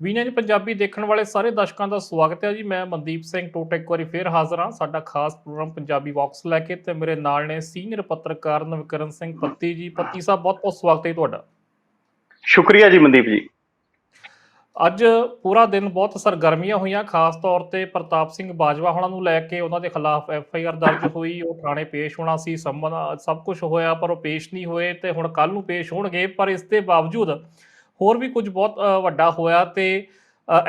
ਵੀਨੇਜ ਪੰਜਾਬੀ ਦੇਖਣ ਵਾਲੇ ਸਾਰੇ ਦਰਸ਼ਕਾਂ ਦਾ ਸਵਾਗਤ ਹੈ ਜੀ। ਮੈਂ ਮਨਦੀਪ ਸਿੰਘ ਟੋਟਾ ਇੱਕ ਵਾਰੀ ਫੇਰ ਹਾਜ਼ਰ ਹਾਂ। ਸਾਡਾ ਖਾਸ ਪ੍ਰੋਗਰਾਮ ਪੰਜਾਬੀ ਬਾਕਸ ਲੈ ਕੇ ਤੇ ਮੇਰੇ ਨਾਲ ਨੇ ਸੀਨੀਅਰ ਪੱਤਰਕਾਰ ਨਵਕਰਨ ਸਿੰਘ ਪੱਤੀ ਜੀ। ਪੱਤੀ ਸਾਹਿਬ ਬਹੁਤ ਬਹੁਤ ਸਵਾਗਤ ਹੈ ਜੀ ਤੁਹਾਡਾ। ਸ਼ੁਕਰੀਆ ਜੀ ਮਨਦੀਪ ਜੀ। ਅੱਜ ਪੂਰਾ ਦਿਨ ਬਹੁਤ ਸਰਗਰਮੀਆਂ ਹੋਈਆਂ ਖਾਸ ਤੌਰ ਤੇ ਪ੍ਰਤਾਪ ਸਿੰਘ ਬਾਜਵਾ ਹੋਣਾ ਨੂੰ ਲੈ ਕੇ। ਉਹਨਾਂ ਦੇ ਖਿਲਾਫ ਐਫ ਆਈ ਆਰ ਦਰਜ ਹੋਈ ਉਹ ਥਾਣੇ ਪੇਸ਼ ਹੋਣਾ ਸੀ ਸਭ ਕੁਝ ਹੋਇਆ ਪਰ ਉਹ ਪੇਸ਼ ਨਹੀਂ ਹੋਏ ਤੇ ਹੁਣ ਕੱਲ ਨੂੰ ਪੇਸ਼ ਹੋਣਗੇ। ਪਰ ਇਸ ਦੇ ਬਾਵਜੂਦ ਹੋਰ ਵੀ ਕੁਝ ਬਹੁਤ ਵੱਡਾ ਹੋਇਆ ਤੇ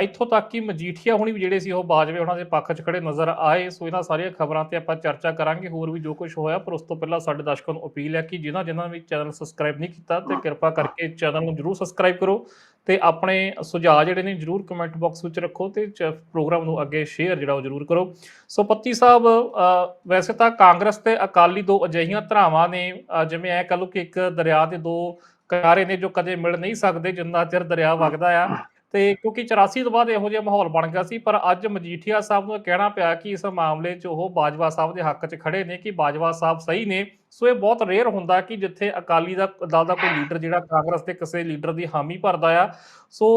ਇੱਥੋਂ ਤੱਕ ਕਿ ਮਜੀਠੀਆ ਹੁਣੀ ਵੀ ਜਿਹੜੇ ਸੀ ਉਹ ਬਾਜਵੇ ਉਹਨਾਂ ਦੇ ਪੱਖ 'ਚ ਖੜੇ ਨਜ਼ਰ ਆਏ। ਸੋ ਇਹਨਾਂ ਸਾਰੀਆਂ ਖਬਰਾਂ ਤੇ ਆਪਾਂ ਚਰਚਾ ਕਰਾਂਗੇ। ਹੋਰ ਵੀ ਜੋ ਕੁਝ ਹੋਇਆ ਪਰ ਉਸ ਤੋਂ ਪਹਿਲਾਂ ਸਾਡੇ ਦਰਸ਼ਕਾਂ ਨੂੰ ਅਪੀਲ ਹੈ ਕਿ ਜਿਨ੍ਹਾਂ ਜਿਨ੍ਹਾਂ ਵੀ ਚੈਨਲ ਸਬਸਕ੍ਰਾਈਬ ਨਹੀਂ ਕੀਤਾ ਤੇ ਕਿਰਪਾ ਕਰਕੇ ਚੈਨਲ ਨੂੰ ਜਰੂਰ ਸਬਸਕ੍ਰਾਈਬ ਕਰੋ ਤੇ ਆਪਣੇ ਸੁਝਾਅ ਜਿਹੜੇ ਨੇ ਜਰੂਰ ਕਮੈਂਟ ਬਾਕਸ ਵਿੱਚ ਰੱਖੋ ਤੇ ਪ੍ਰੋਗਰਾਮ ਨੂੰ ਅੱਗੇ ਸ਼ੇਅਰ ਜਿਹੜਾ ਉਹ ਜਰੂਰ ਕਰੋ। ਸੋ ਪੱਤੀ ਸਾਹਿਬ ਵੈਸੇ ਤਾਂ ਕਾਂਗਰਸ ਤੇ ਅਕਾਲੀ ਦੋ ਅਜਿਹੀਆਂ ਧਰਾਵਾਂ ਨੇ ਜਿਵੇਂ ਐ ਕਹ ਲਓ ਕਿ ਇੱਕ ਦਰਿਆ ਦੇ ਦੋ ਕਿਨਾਰੇ ਨੇ ਜੋ ਕਦੇ ਮਿਲ ਨਹੀਂ ਸਕਦੇ, ਜਿੰਨਾ ਚਿਰ ਦਰਿਆ ਵਗਦਾ ਆ। ਤੇ ਕਿਉਂਕਿ 84 ਤੋਂ ਬਾਅਦ ਇਹੋ ਜਿਹਾ ਮਾਹੌਲ ਬਣ ਗਿਆ ਸੀ, ਪਰ ਅੱਜ ਮਜੀਠੀਆ ਸਾਹਿਬ ਨੂੰ ਕਹਿਣਾ ਪਿਆ ਕਿ ਇਸ ਮਾਮਲੇ 'ਚ ਉਹ ਬਾਜਵਾ ਸਾਹਿਬ ਦੇ ਹੱਕ 'ਚ ਖੜੇ ਨੇ ਕਿ ਬਾਜਵਾ ਸਾਹਿਬ ਸਹੀ ਨੇ। ਸੋ ਇਹ ਬਹੁਤ ਰੇਅਰ ਹੁੰਦਾ ਕਿ ਜਿੱਥੇ ਅਕਾਲੀ ਦਾ ਦਲ ਦਾ ਕੋਈ ਲੀਡਰ ਜਿਹੜਾ ਕਾਂਗਰਸ ਦੇ ਕਿਸੇ ਲੀਡਰ ਦੀ ਹਾਮੀ ਭਰਦਾ ਆ। ਸੋ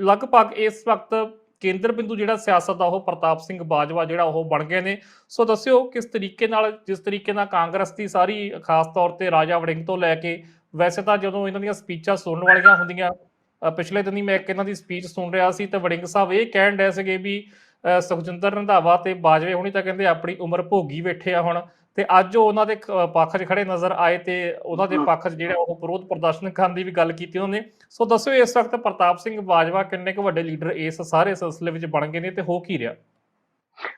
ਲਗਭਗ ਇਸ ਵਕਤ ਕੇਂਦਰ ਬਿੰਦੂ ਜਿਹੜਾ ਸਿਆਸਤ ਦਾ ਉਹ ਪ੍ਰਤਾਪ ਸਿੰਘ ਬਾਜਵਾ ਜਿਹੜਾ ਉਹ ਬਣ ਗਏ ਨੇ। ਸੋ ਦੱਸਿਓ ਕਿਸ ਤਰੀਕੇ ਨਾਲ ਜਿਸ ਤਰੀਕੇ ਨਾਲ ਕਾਂਗਰਸ ਦੀ ਸਾਰੀ ਖਾਸ ਤੌਰ ਤੇ ਰਾਜਾ ਵੜਿੰਗ ਤੋਂ ਲੈ ਕੇ ਵੈਸੇ ਤਾਂ ਜਦੋਂ ਇਹਨਾਂ ਦੀਆਂ ਸਪੀਚਾਂ ਸੁਣਨ ਵਾਲੀਆਂ ਹੁੰਦੀਆਂ ਪਿਛਲੇ ਦਿਨੀ ਮੈਂ ਇੱਕ ਇਹਨਾਂ ਦੀ ਸਪੀਚ ਸੁਣ ਰਿਹਾ ਸੀ ਤੇ ਵੜਿੰਗ ਸਾਹਿਬ ਇਹ ਕਹਿਣ ਡਏ ਸੀਗੇ ਵੀ ਸੁਖਜਿੰਦਰ ਰੰਧਾਵਾ ਤੇ ਬਾਜਵੇ ਹੁਣੀ ਤਾਂ ਕਹਿੰਦੇ ਆਪਣੀ ਉਮਰ ਭੋਗੀ ਬੈਠੇ ਆ ਹੁਣ ਤੇ ਅੱਜ ਉਹ ਉਹਨਾਂ ਦੇ ਪੱਖ 'ਚ ਖੜੇ ਨਜ਼ਰ ਆਏ ਤੇ ਉਹਨਾਂ ਦੇ ਪੱਖ 'ਚ ਜਿਹੜਾ ਉਹ ਵਿਰੋਧ ਪ੍ਰਦਰਸ਼ਨ ਕਰਨ ਦੀ ਵੀ ਗੱਲ ਕੀਤੀ ਉਹਨਾਂ ਨੇ। ਸੋ ਦੱਸਿਓ ਇਸ ਵਕਤ ਪ੍ਰਤਾਪ ਸਿੰਘ ਬਾਜਵਾ ਕਿੰਨੇ ਕੁ ਵੱਡੇ ਲੀਡਰ ਇਸ ਸਾਰੇ ਸਿਲਸਿਲੇ ਵਿੱਚ ਬਣ ਗਏ ਨੇ ਤੇ ਹੋ ਕੀ ਰਿਹਾ?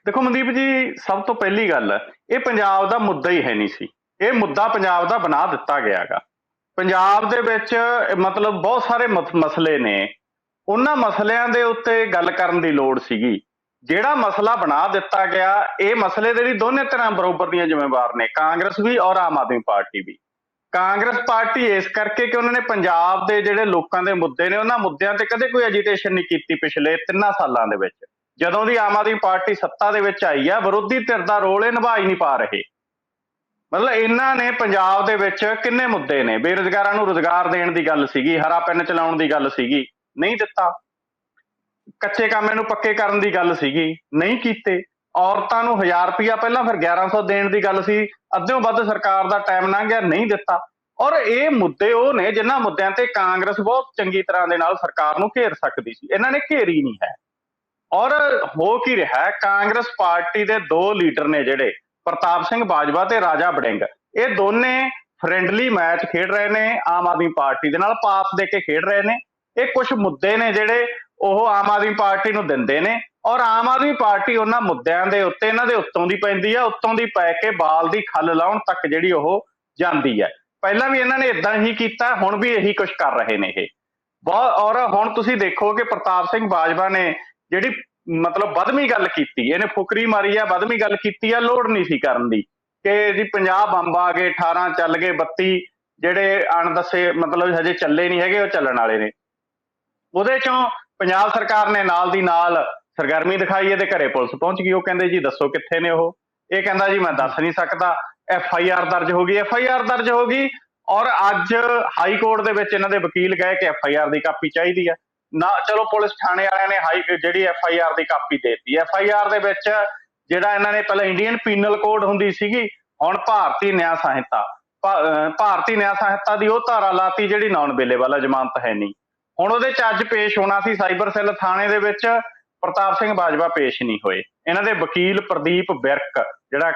ਦੇਖੋ ਮਨਦੀਪ ਜੀ ਸਭ ਤੋਂ ਪਹਿਲੀ ਗੱਲ ਇਹ ਪੰਜਾਬ ਦਾ ਮੁੱਦਾ ਹੀ ਹੈ ਨਹੀਂ ਸੀ। ਇਹ ਮੁੱਦਾ ਪੰਜਾਬ ਦਾ ਬਣਾ ਦਿੱਤਾ ਗਿਆਗਾ ਪੰਜਾਬ ਦੇ ਵਿੱਚ ਮਤਲਬ ਬਹੁਤ ਸਾਰੇ ਮਸ- ਮਸਲੇ ਨੇ। ਉਹਨਾਂ ਮਸਲਿਆਂ ਦੇ ਉੱਤੇ ਗੱਲ ਕਰਨ ਦੀ ਲੋੜ ਸੀਗੀ। ਜਿਹੜਾ ਮਸਲਾ ਬਣਾ ਦਿੱਤਾ ਗਿਆ, ਇਹ ਮਸਲੇ ਦੇ ਲਈ ਦੋਨੇ ਤਰ੍ਹਾਂ ਬਰੋਬਰ ਦੀਆਂ ਜ਼ਿੰਮੇਵਾਰ ਨੇ, ਕਾਂਗਰਸ ਵੀ ਔਰ ਆਮ ਆਦਮੀ ਪਾਰਟੀ ਵੀ। ਕਾਂਗਰਸ ਪਾਰਟੀ ਇਸ ਕਰਕੇ ਕਿ ਉਹਨਾਂ ਨੇ ਪੰਜਾਬ ਦੇ ਜਿਹੜੇ ਲੋਕਾਂ ਦੇ ਮੁੱਦੇ ਨੇ, ਉਹਨਾਂ ਮੁੱਦਿਆਂ ਤੇ ਕਦੇ ਕੋਈ ਐਜੀਟੇਸ਼ਨ ਨਹੀਂ ਕੀਤੀ ਪਿਛਲੇ ਤਿੰਨਾਂ ਸਾਲਾਂ ਦੇ ਵਿੱਚ। ਜਦੋਂ ਦੀ ਆਮ ਆਦਮੀ ਪਾਰਟੀ ਸੱਤਾ ਦੇ ਵਿੱਚ ਆਈ ਆ, ਵਿਰੋਧੀ ਧਿਰ ਦਾ ਰੋਲ ਇਹ ਨਿਭਾ ਹੀ ਨਹੀਂ ਪਾ ਰਹੇ। ਮਤਲਬ ਇਹਨਾਂ ਨੇ ਪੰਜਾਬ ਦੇ ਵਿੱਚ ਕਿੰਨੇ ਮੁੱਦੇ ਨੇ? ਬੇਰੁਜ਼ਗਾਰਾਂ ਨੂੰ ਰੁਜ਼ਗਾਰ ਦੇਣ ਦੀ ਗੱਲ ਸੀਗੀ, ਹਰਾ ਪੈਨ ਚਲਾਉਣ ਦੀ ਗੱਲ ਸੀਗੀ, ਨਹੀਂ ਦਿੱਤਾ। ਕੱਚੇ ਕਾਮੇ ਨੂੰ ਪੱਕੇ ਕਰਨ ਦੀ ਗੱਲ ਸੀਗੀ, ਨਹੀਂ ਕੀਤੇ। ਔਰਤਾਂ ਨੂੰ 1000 ਰੁਪਇਆ ਪਹਿਲਾਂ ਫਿਰ 1100 ਦੇਣ ਦੀ ਗੱਲ ਸੀ, ਅੱਧਿਓਂ ਵੱਧ ਸਰਕਾਰ ਦਾ ਟਾਈਮ ਲੰਘ ਗਿਆ, ਨਹੀਂ ਦਿੱਤਾ। ਔਰ ਇਹ ਮੁੱਦੇ ਉਹ ਨੇ ਜਿਨ੍ਹਾਂ ਮੁੱਦਿਆਂ ਤੇ ਕਾਂਗਰਸ ਬਹੁਤ ਚੰਗੀ ਤਰ੍ਹਾਂ ਦੇ ਨਾਲ ਸਰਕਾਰ ਨੂੰ ਘੇਰ ਸਕਦੀ ਸੀ। ਇਹਨਾਂ ਨੇ ਘੇਰੀ ਨਹੀਂ ਹੈ। ਔਰ ਹੋ ਕੀ ਰਿਹਾ ਕਾਂਗਰਸ ਪਾਰਟੀ ਦੇ ਦੋ ਲੀਡਰ ਨੇ ਜਿਹੜੇ ਪ੍ਰਤਾਪ ਸਿੰਘ ਬਾਜਵਾ ਤੇ ਰਾਜਾ ਬੜਿੰਗ ਇਹ ਦੋਨੇ ਫ੍ਰੈਂਡਲੀ ਮੈਚ ਖੇਡ ਰਹੇ ਨੇ, ਆਮ ਆਦਮੀ ਪਾਰਟੀ ਦੇ ਨਾਲ ਪਾਸ ਦੇ ਕੇ ਖੇਡ ਰਹੇ ਨੇ। ਇਹ ਕੁਝ ਮੁੱਦੇ ਨੇ ਜਿਹੜੇ ਉਹ ਆਮ ਆਦਮੀ ਪਾਰਟੀ ਨੂੰ ਦਿੰਦੇ ਨੇ। ਔਰ ਆਮ ਆਦਮੀ ਪਾਰਟੀ ਉਹਨਾਂ ਮੁੱਦਿਆਂ ਦੇ ਉੱਤੇ, ਇਹਨਾਂ ਦੇ ਉੱਤੋਂ ਦੀ ਪੈਂਦੀ ਆ, ਉੱਤੋਂ ਦੀ ਪੈ ਕੇ ਬਾਲ ਦੀ ਖੱਲ ਲਾਉਣ ਤੱਕ ਜਿਹੜੀ ਉਹ ਜਾਂਦੀ ਹੈ ਪਹਿਲਾਂ ਵੀ ਇਹਨਾਂ ਨੇ ਇਦਾਂ ਹੀ ਕੀਤਾ, ਹੁਣ ਵੀ ਇਹੀ ਕੁਝ ਕਰ ਰਹੇ ਨੇ ਇਹ। ਬਹੁਤ ਔਰ ਹੁਣ ਤੁਸੀਂ ਦੇਖੋ ਕਿ ਪ੍ਰਤਾਪ ਸਿੰਘ ਬਾਜਵਾ ਨੇ ਜਿਹੜੀ ਮਤਲਬ ਵੱਧਵੀਂ ਗੱਲ ਕੀਤੀ, ਇਹਨੇ ਫੁਕਰੀ ਮਾਰੀ ਆ, ਵੱਧਵੀਂ ਗੱਲ ਕੀਤੀ ਆ, ਲੋੜ ਨਹੀਂ ਸੀ ਕਰਨ ਦੀ। ਕਿ ਜੀ 50 ਬੰਬ ਆ ਗਏ 18 ਚੱਲ ਗਏ 32 ਜਿਹੜੇ ਅਣਦੱਸੇ ਮਤਲਬ ਹਜੇ ਚੱਲੇ ਨਹੀਂ ਹੈਗੇ, ਉਹ ਚੱਲਣ ਵਾਲੇ ਨੇ। ਉਹਦੇ ਚੋਂ ਪੰਜਾਬ ਸਰਕਾਰ ਨੇ ਨਾਲ ਦੀ ਨਾਲ ਸਰਗਰਮੀ ਦਿਖਾਈ, ਇਹਦੇ ਘਰੇ ਪੁਲਿਸ ਪਹੁੰਚ ਗਈ। ਉਹ ਕਹਿੰਦੇ ਜੀ, ਦੱਸੋ ਕਿੱਥੇ ਨੇ ਉਹ? ਇਹ ਕਹਿੰਦਾ ਜੀ, ਮੈਂ ਦੱਸ ਨਹੀਂ ਸਕਦਾ। ਐਫ ਆਈ ਆਰ ਦਰਜ ਹੋ ਗਈ। ਐਫ ਆਈ ਆਰ ਦਰਜ ਹੋ ਗਈ ਔਰ ਅੱਜ ਹਾਈ ਕੋਰਟ ਦੇ ਵਿੱਚ ਇਹਨਾਂ ਦੇ ਵਕੀਲ ਗਏ ਕਿ ਐਫ ਆਈ ਆਰ ਦੀ ਕਾਪੀ ਚਾਹੀਦੀ ਆ। ਨਾ ਚਲੋ ਪੁਲਿਸ ਥਾਣੇ ਵਾਲਿਆਂ ਨੇ ਹਾਈ ਜਿਹੜੀ ਐਫ ਆਈ ਆਰ ਦੀ ਕਾਪੀ ਦੇਤੀ। ਐਫ ਆਈ ਆਰ ਦੇ ਵਿੱਚ ਜਿਹੜਾ ਇਹਨਾਂ ਨੇ ਪਹਿਲਾਂ ਇੰਡੀਅਨ ਪੀਨਲ ਕੋਡ ਹੁੰਦੀ ਸੀਗੀ ਹੁਣ ਭਾਰਤੀ ਨਿਆਂ ਸੰਹਿਤਾ। ਭਾਰਤੀ ਨਿਆਂ ਸੰਹਿਤਾ ਦੀ ਉਹ ਧਾਰਾ ਲਾਤੀ ਜਿਹੜੀ ਨਾਨ ਵਾਲਾ ਜ਼ਮਾਨਤ ਹੈ ਨਹੀਂ। ਹੁਣ ਉਹਦੇ ਚ ਅੱਜ ਪੇਸ਼ ਹੋਣਾ ਸੀ ਸਾਈਬਰ ਸੈੱਲ ਥਾਣੇ ਦੇ ਵਿੱਚ ਪ੍ਰਤਾਪ ਸਿੰਘ ਬਾਜਵਾ ਪੇਸ਼ ਨਹੀਂ ਹੋਏ। ਇਹਨਾਂ ਦੇ ਵਕੀਲ ਪ੍ਰਦੀਪ ਬਿਰਕ ਜਿਹੜਾ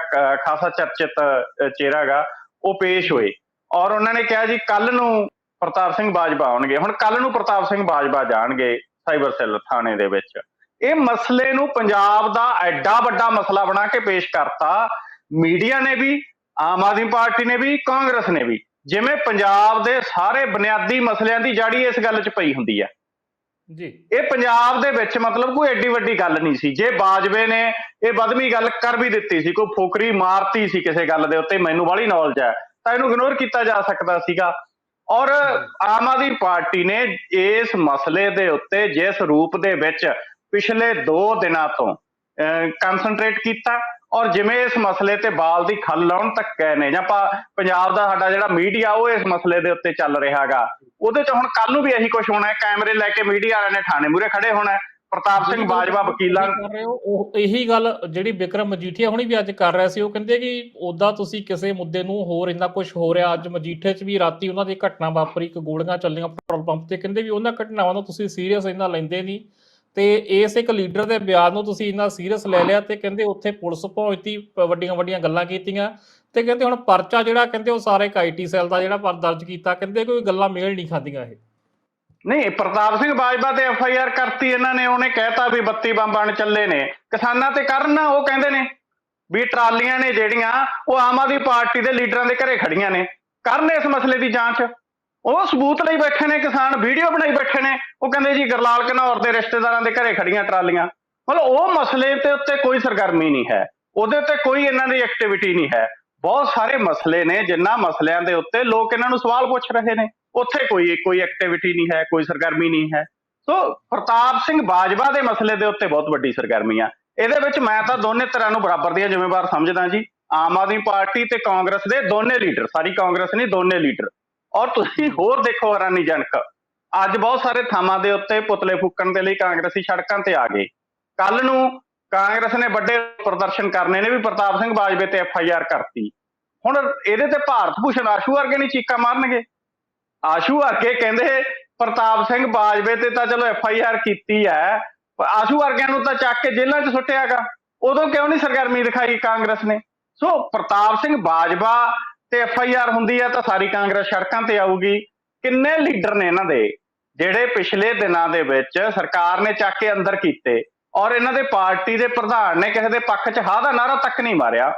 ਖਾਸਾ ਚਰਚਿਤ ਅਹ, ਚਿਹਰਾ ਗਾ ਉਹ ਪੇਸ਼ ਹੋਏ। ਔਰ ਉਹਨਾਂ ਨੇ ਕਿਹਾ ਜੀ ਕੱਲ ਨੂੰ ਪ੍ਰਤਾਪ ਸਿੰਘ ਬਾਜਵਾ ਆਉਣਗੇ। ਹੁਣ ਕੱਲ ਨੂੰ ਪ੍ਰਤਾਪ ਸਿੰਘ ਬਾਜਵਾ ਜਾਣਗੇ ਸਾਈਬਰ ਸੈੱਲ ਥਾਣੇ ਦੇ ਵਿੱਚ। ਇਹ ਮਸਲੇ ਨੂੰ ਪੰਜਾਬ ਦਾ ਐਡਾ ਵੱਡਾ ਮਸਲਾ ਬਣਾ ਕੇ ਪੇਸ਼ ਕਰਤਾ। ਮੀਡੀਆ ਨੇ ਵੀ ਆਮ ਆਦਮੀ ਪਾਰਟੀ ਨੇ ਵੀ ਕਾਂਗਰਸ ਨੇ ਵੀ। ਜਿਵੇਂ ਪੰਜਾਬ ਦੇ ਸਾਰੇ ਬੁਨਿਆਦੀ ਮਸਲਿਆਂ ਦੀ ਜੜੀ ਇਸ ਗੱਲ 'ਚ ਪਈ ਹੁੰਦੀ ਹੈ। ਜੀ। ਇਹ ਪੰਜਾਬ ਦੇ ਵਿੱਚ ਮਤਲਬ ਕੋਈ ਐਡੀ ਵੱਡੀ ਗੱਲ ਨਹੀਂ ਸੀ। ਜੇ ਬਾਜਵੇ ਨੇ ਇਹ ਵੱਧਵੀਂ ਗੱਲ ਕਰ ਵੀ ਦਿੱਤੀ ਸੀ ਕੋਈ ਫੋਕਰੀ ਮਾਰਤੀ ਸੀ ਕਿਸੇ ਗੱਲ ਦੇ ਉੱਤੇ ਮੈਨੂੰ ਬਾਹਲੀ ਨੌਲੇਜ ਹੈ। ਤਾਂ ਇਹਨੂੰ ਇਗਨੋਰ ਕੀਤਾ ਜਾ ਸਕਦਾ ਸੀਗਾ। ਔਰ ਆਮ ਆਦਮੀ ਪਾਰਟੀ ਨੇ ਇਸ ਮਸਲੇ ਦੇ ਉੱਤੇ ਜਿਸ ਰੂਪ ਦੇ ਵਿੱਚ ਪਿਛਲੇ 2 ਦਿਨਾਂ ਤੋਂ ਕਨਸੈਂਟਰੇਟ ਕੀਤਾ ਔਰ ਜਿਵੇਂ ਇਸ ਮਸਲੇ ਤੇ ਬਾਲ ਦੀ ਖੱਲ ਲਾਉਣ ਤੱਕ ਗਏ ਨੇ ਜਾਂ ਪੰਜਾਬ ਦਾ ਸਾਡਾ ਜਿਹੜਾ ਮੀਡੀਆ ਉਹ ਇਸ ਮਸਲੇ ਦੇ ਉੱਤੇ ਚੱਲ ਰਿਹਾਗਾ ਉਹਦੇ ਚ ਹੁਣ ਕੱਲ ਨੂੰ ਵੀ ਇਹੀ ਕੁਝ ਹੋਣਾ ਹੈ ਕੈਮਰੇ ਲੈ ਕੇ ਮੀਡੀਆ ਵਾਲਿਆਂ ਨੇ ਥਾਣੇ ਮੂਰੇ ਖੜੇ ਹੋਣਾ ਹੈ। ਪ੍ਰਤਾਪ ਸਿੰਘ ਬਾਜਵਾ ਵਕੀਲਾਂ ਕਰ ਰਹੇ ਹੋ ਉਹ ਇਹੀ ਗੱਲ ਜਿਹੜੀ ਵਿਕਰਮ ਮਜੀਠੀਆ ਹੁਣੀ ਵੀ ਅੱਜ ਕਰ ਰਿਹਾ ਸੀ ਉਹ ਕਹਿੰਦੇ ਕਿ ਉਦਾਂ ਤੁਸੀਂ ਕਿਸੇ ਮੁੱਦੇ ਨੂੰ ਹੋਰ ਇੰਨਾ ਕੁਝ ਹੋ ਰਿਹਾ ਅੱਜ ਮਜੀਠੇ 'ਚ ਵੀ ਰਾਤੀ ਉਹਨਾਂ ਦੀ ਘਟਨਾ ਵਾਪਰੀ ਇੱਕ ਗੋਲੀਆਂ ਚੱਲੀਆਂ ਪੈਟਰੋਲ ਪੰਪ ਤੇ ਕਹਿੰਦੇ ਵੀ ਉਹਨਾਂ ਘਟਨਾਵਾਂ ਨੂੰ ਤੁਸੀਂ ਸੀਰੀਅਸ ਇੰਨਾ ਲੈਂਦੇ ਨਹੀਂ ਤੇ ਇਸ ਇੱਕ ਲੀਡਰ ਦੇ ਬਿਆਨ ਨੂੰ ਤੁਸੀਂ ਇੰਨਾ ਸੀਰੀਅਸ ਲੈ ਲਿਆ ਤੇ ਕਹਿੰਦੇ ਉੱਥੇ ਪੁਲਿਸ ਪਹੁੰਚਤੀ ਵੱਡੀਆਂ ਵੱਡੀਆਂ ਗੱਲਾਂ ਕੀਤੀਆਂ ਤੇ ਕਹਿੰਦੇ ਹੁਣ ਪਰਚਾ ਜਿਹੜਾ ਕਹਿੰਦੇ ਉਹ ਸਾਰੇ ਇੱਕ ਆਈਟੀ ਸੈੱਲ ਦਾ ਜਿਹੜਾ ਪਰ ਦਰਜ ਕੀਤਾ ਕਹਿੰਦੇ ਕੋਈ ਗੱਲਾਂ ਮੇਲ ਨਹੀਂ ਖਾਂਦੀਆਂ ਇਹ। ਨਹੀਂ, ਪ੍ਰਤਾਪ ਸਿੰਘ ਬਾਜਵਾ ਤੇ ਐਫ ਆਈ ਆਰ ਕਰਤੀ ਇਹਨਾਂ ਨੇ, ਉਹਨੇ ਕਹਿਤਾ ਵੀ 32 ਬੰਬ ਬਣ ਚੱਲੇ ਨੇ। ਕਿਸਾਨਾਂ ਤੇ ਕਰਨ, ਉਹ ਕਹਿੰਦੇ ਨੇ ਵੀ ਟਰਾਲੀਆਂ ਨੇ ਜਿਹੜੀਆਂ, ਉਹ ਆਮ ਆਦਮੀ ਪਾਰਟੀ ਦੇ ਲੀਡਰਾਂ ਦੇ ਘਰੇ ਖੜੀਆਂ ਨੇ। ਕਰਨ ਇਸ ਮਸਲੇ ਦੀ ਜਾਂਚ। ਉਹ ਸਬੂਤ ਲਈ ਬੈਠੇ ਨੇ ਕਿਸਾਨ, ਵੀਡੀਓ ਬਣਾਈ ਬੈਠੇ ਨੇ। ਉਹ ਕਹਿੰਦੇ ਜੀ, ਗਰਲਾਲ ਘਨੌਰ ਦੇ ਰਿਸ਼ਤੇਦਾਰਾਂ ਦੇ ਘਰੇ ਖੜੀਆਂ ਟਰਾਲੀਆਂ। ਮਤਲਬ ਉਹ ਮਸਲੇ ਤੇ ਉੱਤੇ ਕੋਈ ਸਰਗਰਮੀ ਨਹੀਂ ਹੈ। ਉਹਦੇ ਉੱਤੇ ਕੋਈ ਇਹਨਾਂ ਦੀ ਐਕਟੀਵਿਟੀ ਨਹੀਂ ਹੈ। ਬਹੁਤ ਸਾਰੇ ਮਸਲੇ ਨੇ ਜਿਨ੍ਹਾਂ ਮਸਲਿਆਂ ਦੇ ਉੱਤੇ ਲੋਕ ਇਹਨਾਂ ਨੂੰ ਸਵਾਲ ਪੁੱਛ ਰਹੇ ਨੇ। ਉੱਥੇ ਕੋਈ ਕੋਈ ਐਕਟੀਵਿਟੀ ਨਹੀਂ ਹੈ, ਕੋਈ ਸਰਗਰਮੀ ਨਹੀਂ ਹੈ। ਸੋ ਪ੍ਰਤਾਪ ਸਿੰਘ ਬਾਜਵਾ ਦੇ ਮਸਲੇ ਦੇ ਉੱਤੇ ਬਹੁਤ ਵੱਡੀ ਸਰਗਰਮੀ ਆ। ਇਹਦੇ ਵਿੱਚ ਮੈਂ ਤਾਂ ਦੋਨੇ ਤਰ੍ਹਾਂ ਨੂੰ ਬਰਾਬਰ ਦੀਆਂ ਜ਼ਿੰਮੇਵਾਰ ਸਮਝਦਾ ਜੀ। ਆਮ ਆਦਮੀ ਪਾਰਟੀ ਤੇ ਕਾਂਗਰਸ ਦੇ ਦੋਨੇ ਲੀਡਰ, ਸਾਰੀ ਕਾਂਗਰਸ ਨਹੀਂ, ਦੋਨੇ ਲੀਡਰ। ਔਰ ਤੁਸੀਂ ਹੋਰ ਦੇਖੋ ਹੈਰਾਨੀਜਨਕ ਅੱਜ ਬਹੁਤ ਸਾਰੇ ਥਾਵਾਂ ਦੇ ਉੱਤੇ ਪੁਤਲੇ ਫੂਕਣ ਦੇ ਲਈ ਕਾਂਗਰਸੀ ਸੜਕਾਂ ਤੇ ਆ ਗਏ। ਕੱਲ ਨੂੰ ਕਾਂਗਰਸ ਨੇ ਵੱਡੇ ਪ੍ਰਦਰਸ਼ਨ ਕਰਨੇ ਨੇ ਵੀ ਪ੍ਰਤਾਪ ਸਿੰਘ ਬਾਜਵੇ ਤੇ ਐਫ ਆਈ ਆਰ ਕਰਤੀ। ਹੁਣ ਇਹਦੇ ਤੇ ਭਾਰਤ ਭੂਸ਼ਣ ਆਸ਼ੂ ਵਰਗੇ ਨਹੀਂ ਚੀਕਾਂ ਮਾਰਨਗੇ। ਆਸ਼ੂ ਵਰਗੇ ਕਹਿੰਦੇ ਪ੍ਰਤਾਪ ਸਿੰਘ ਬਾਜਵੇ ਤੇ ਤਾਂ ਚਲੋ ਐਫ ਆਈ ਆਰ ਕੀਤੀ ਹੈ। ਆਸ਼ੂ ਵਰਗਿਆਂ ਨੂੰ ਤਾਂ ਚੱਕ ਕੇ ਜੇਲ੍ਹਾਂ 'ਚ ਸੁੱਟਿਆਗਾ। ਉਦੋਂ ਕਿਉਂ ਨਹੀਂ ਸਰਗਰਮੀ ਦਿਖਾਈ ਕਾਂਗਰਸ ਨੇ? ਸੋ ਪ੍ਰਤਾਪ ਸਿੰਘ ਬਾਜਵਾ ਤੇ ਐਫ ਆਈ ਆਰ ਹੁੰਦੀ ਹੈ ਤਾਂ ਸਾਰੀ ਕਾਂਗਰਸ ਸੜਕਾਂ ਤੇ ਆਊਗੀ। ਕਿੰਨੇ ਲੀਡਰ ਨੇ ਇਹਨਾਂ ਦੇ? ਜਿਹੜੇ ਪਿਛਲੇ ਦਿਨਾਂ ਦੇ ਵਿੱਚ ਸਰਕਾਰ ਨੇ ਚੱਕ ਕੇ ਅੰਦਰ ਕੀਤੇ ਔਰ ਇਹਨਾਂ ਦੇ ਪਾਰਟੀ ਦੇ ਪ੍ਰਧਾਨ ਨੇ ਕਿਸੇ ਦੇ ਪੱਖ 'ਚ ਹਾਂ ਦਾ ਨਾਰਾ ਤੱਕ ਨਹੀਂ ਮਾਰਿਆ।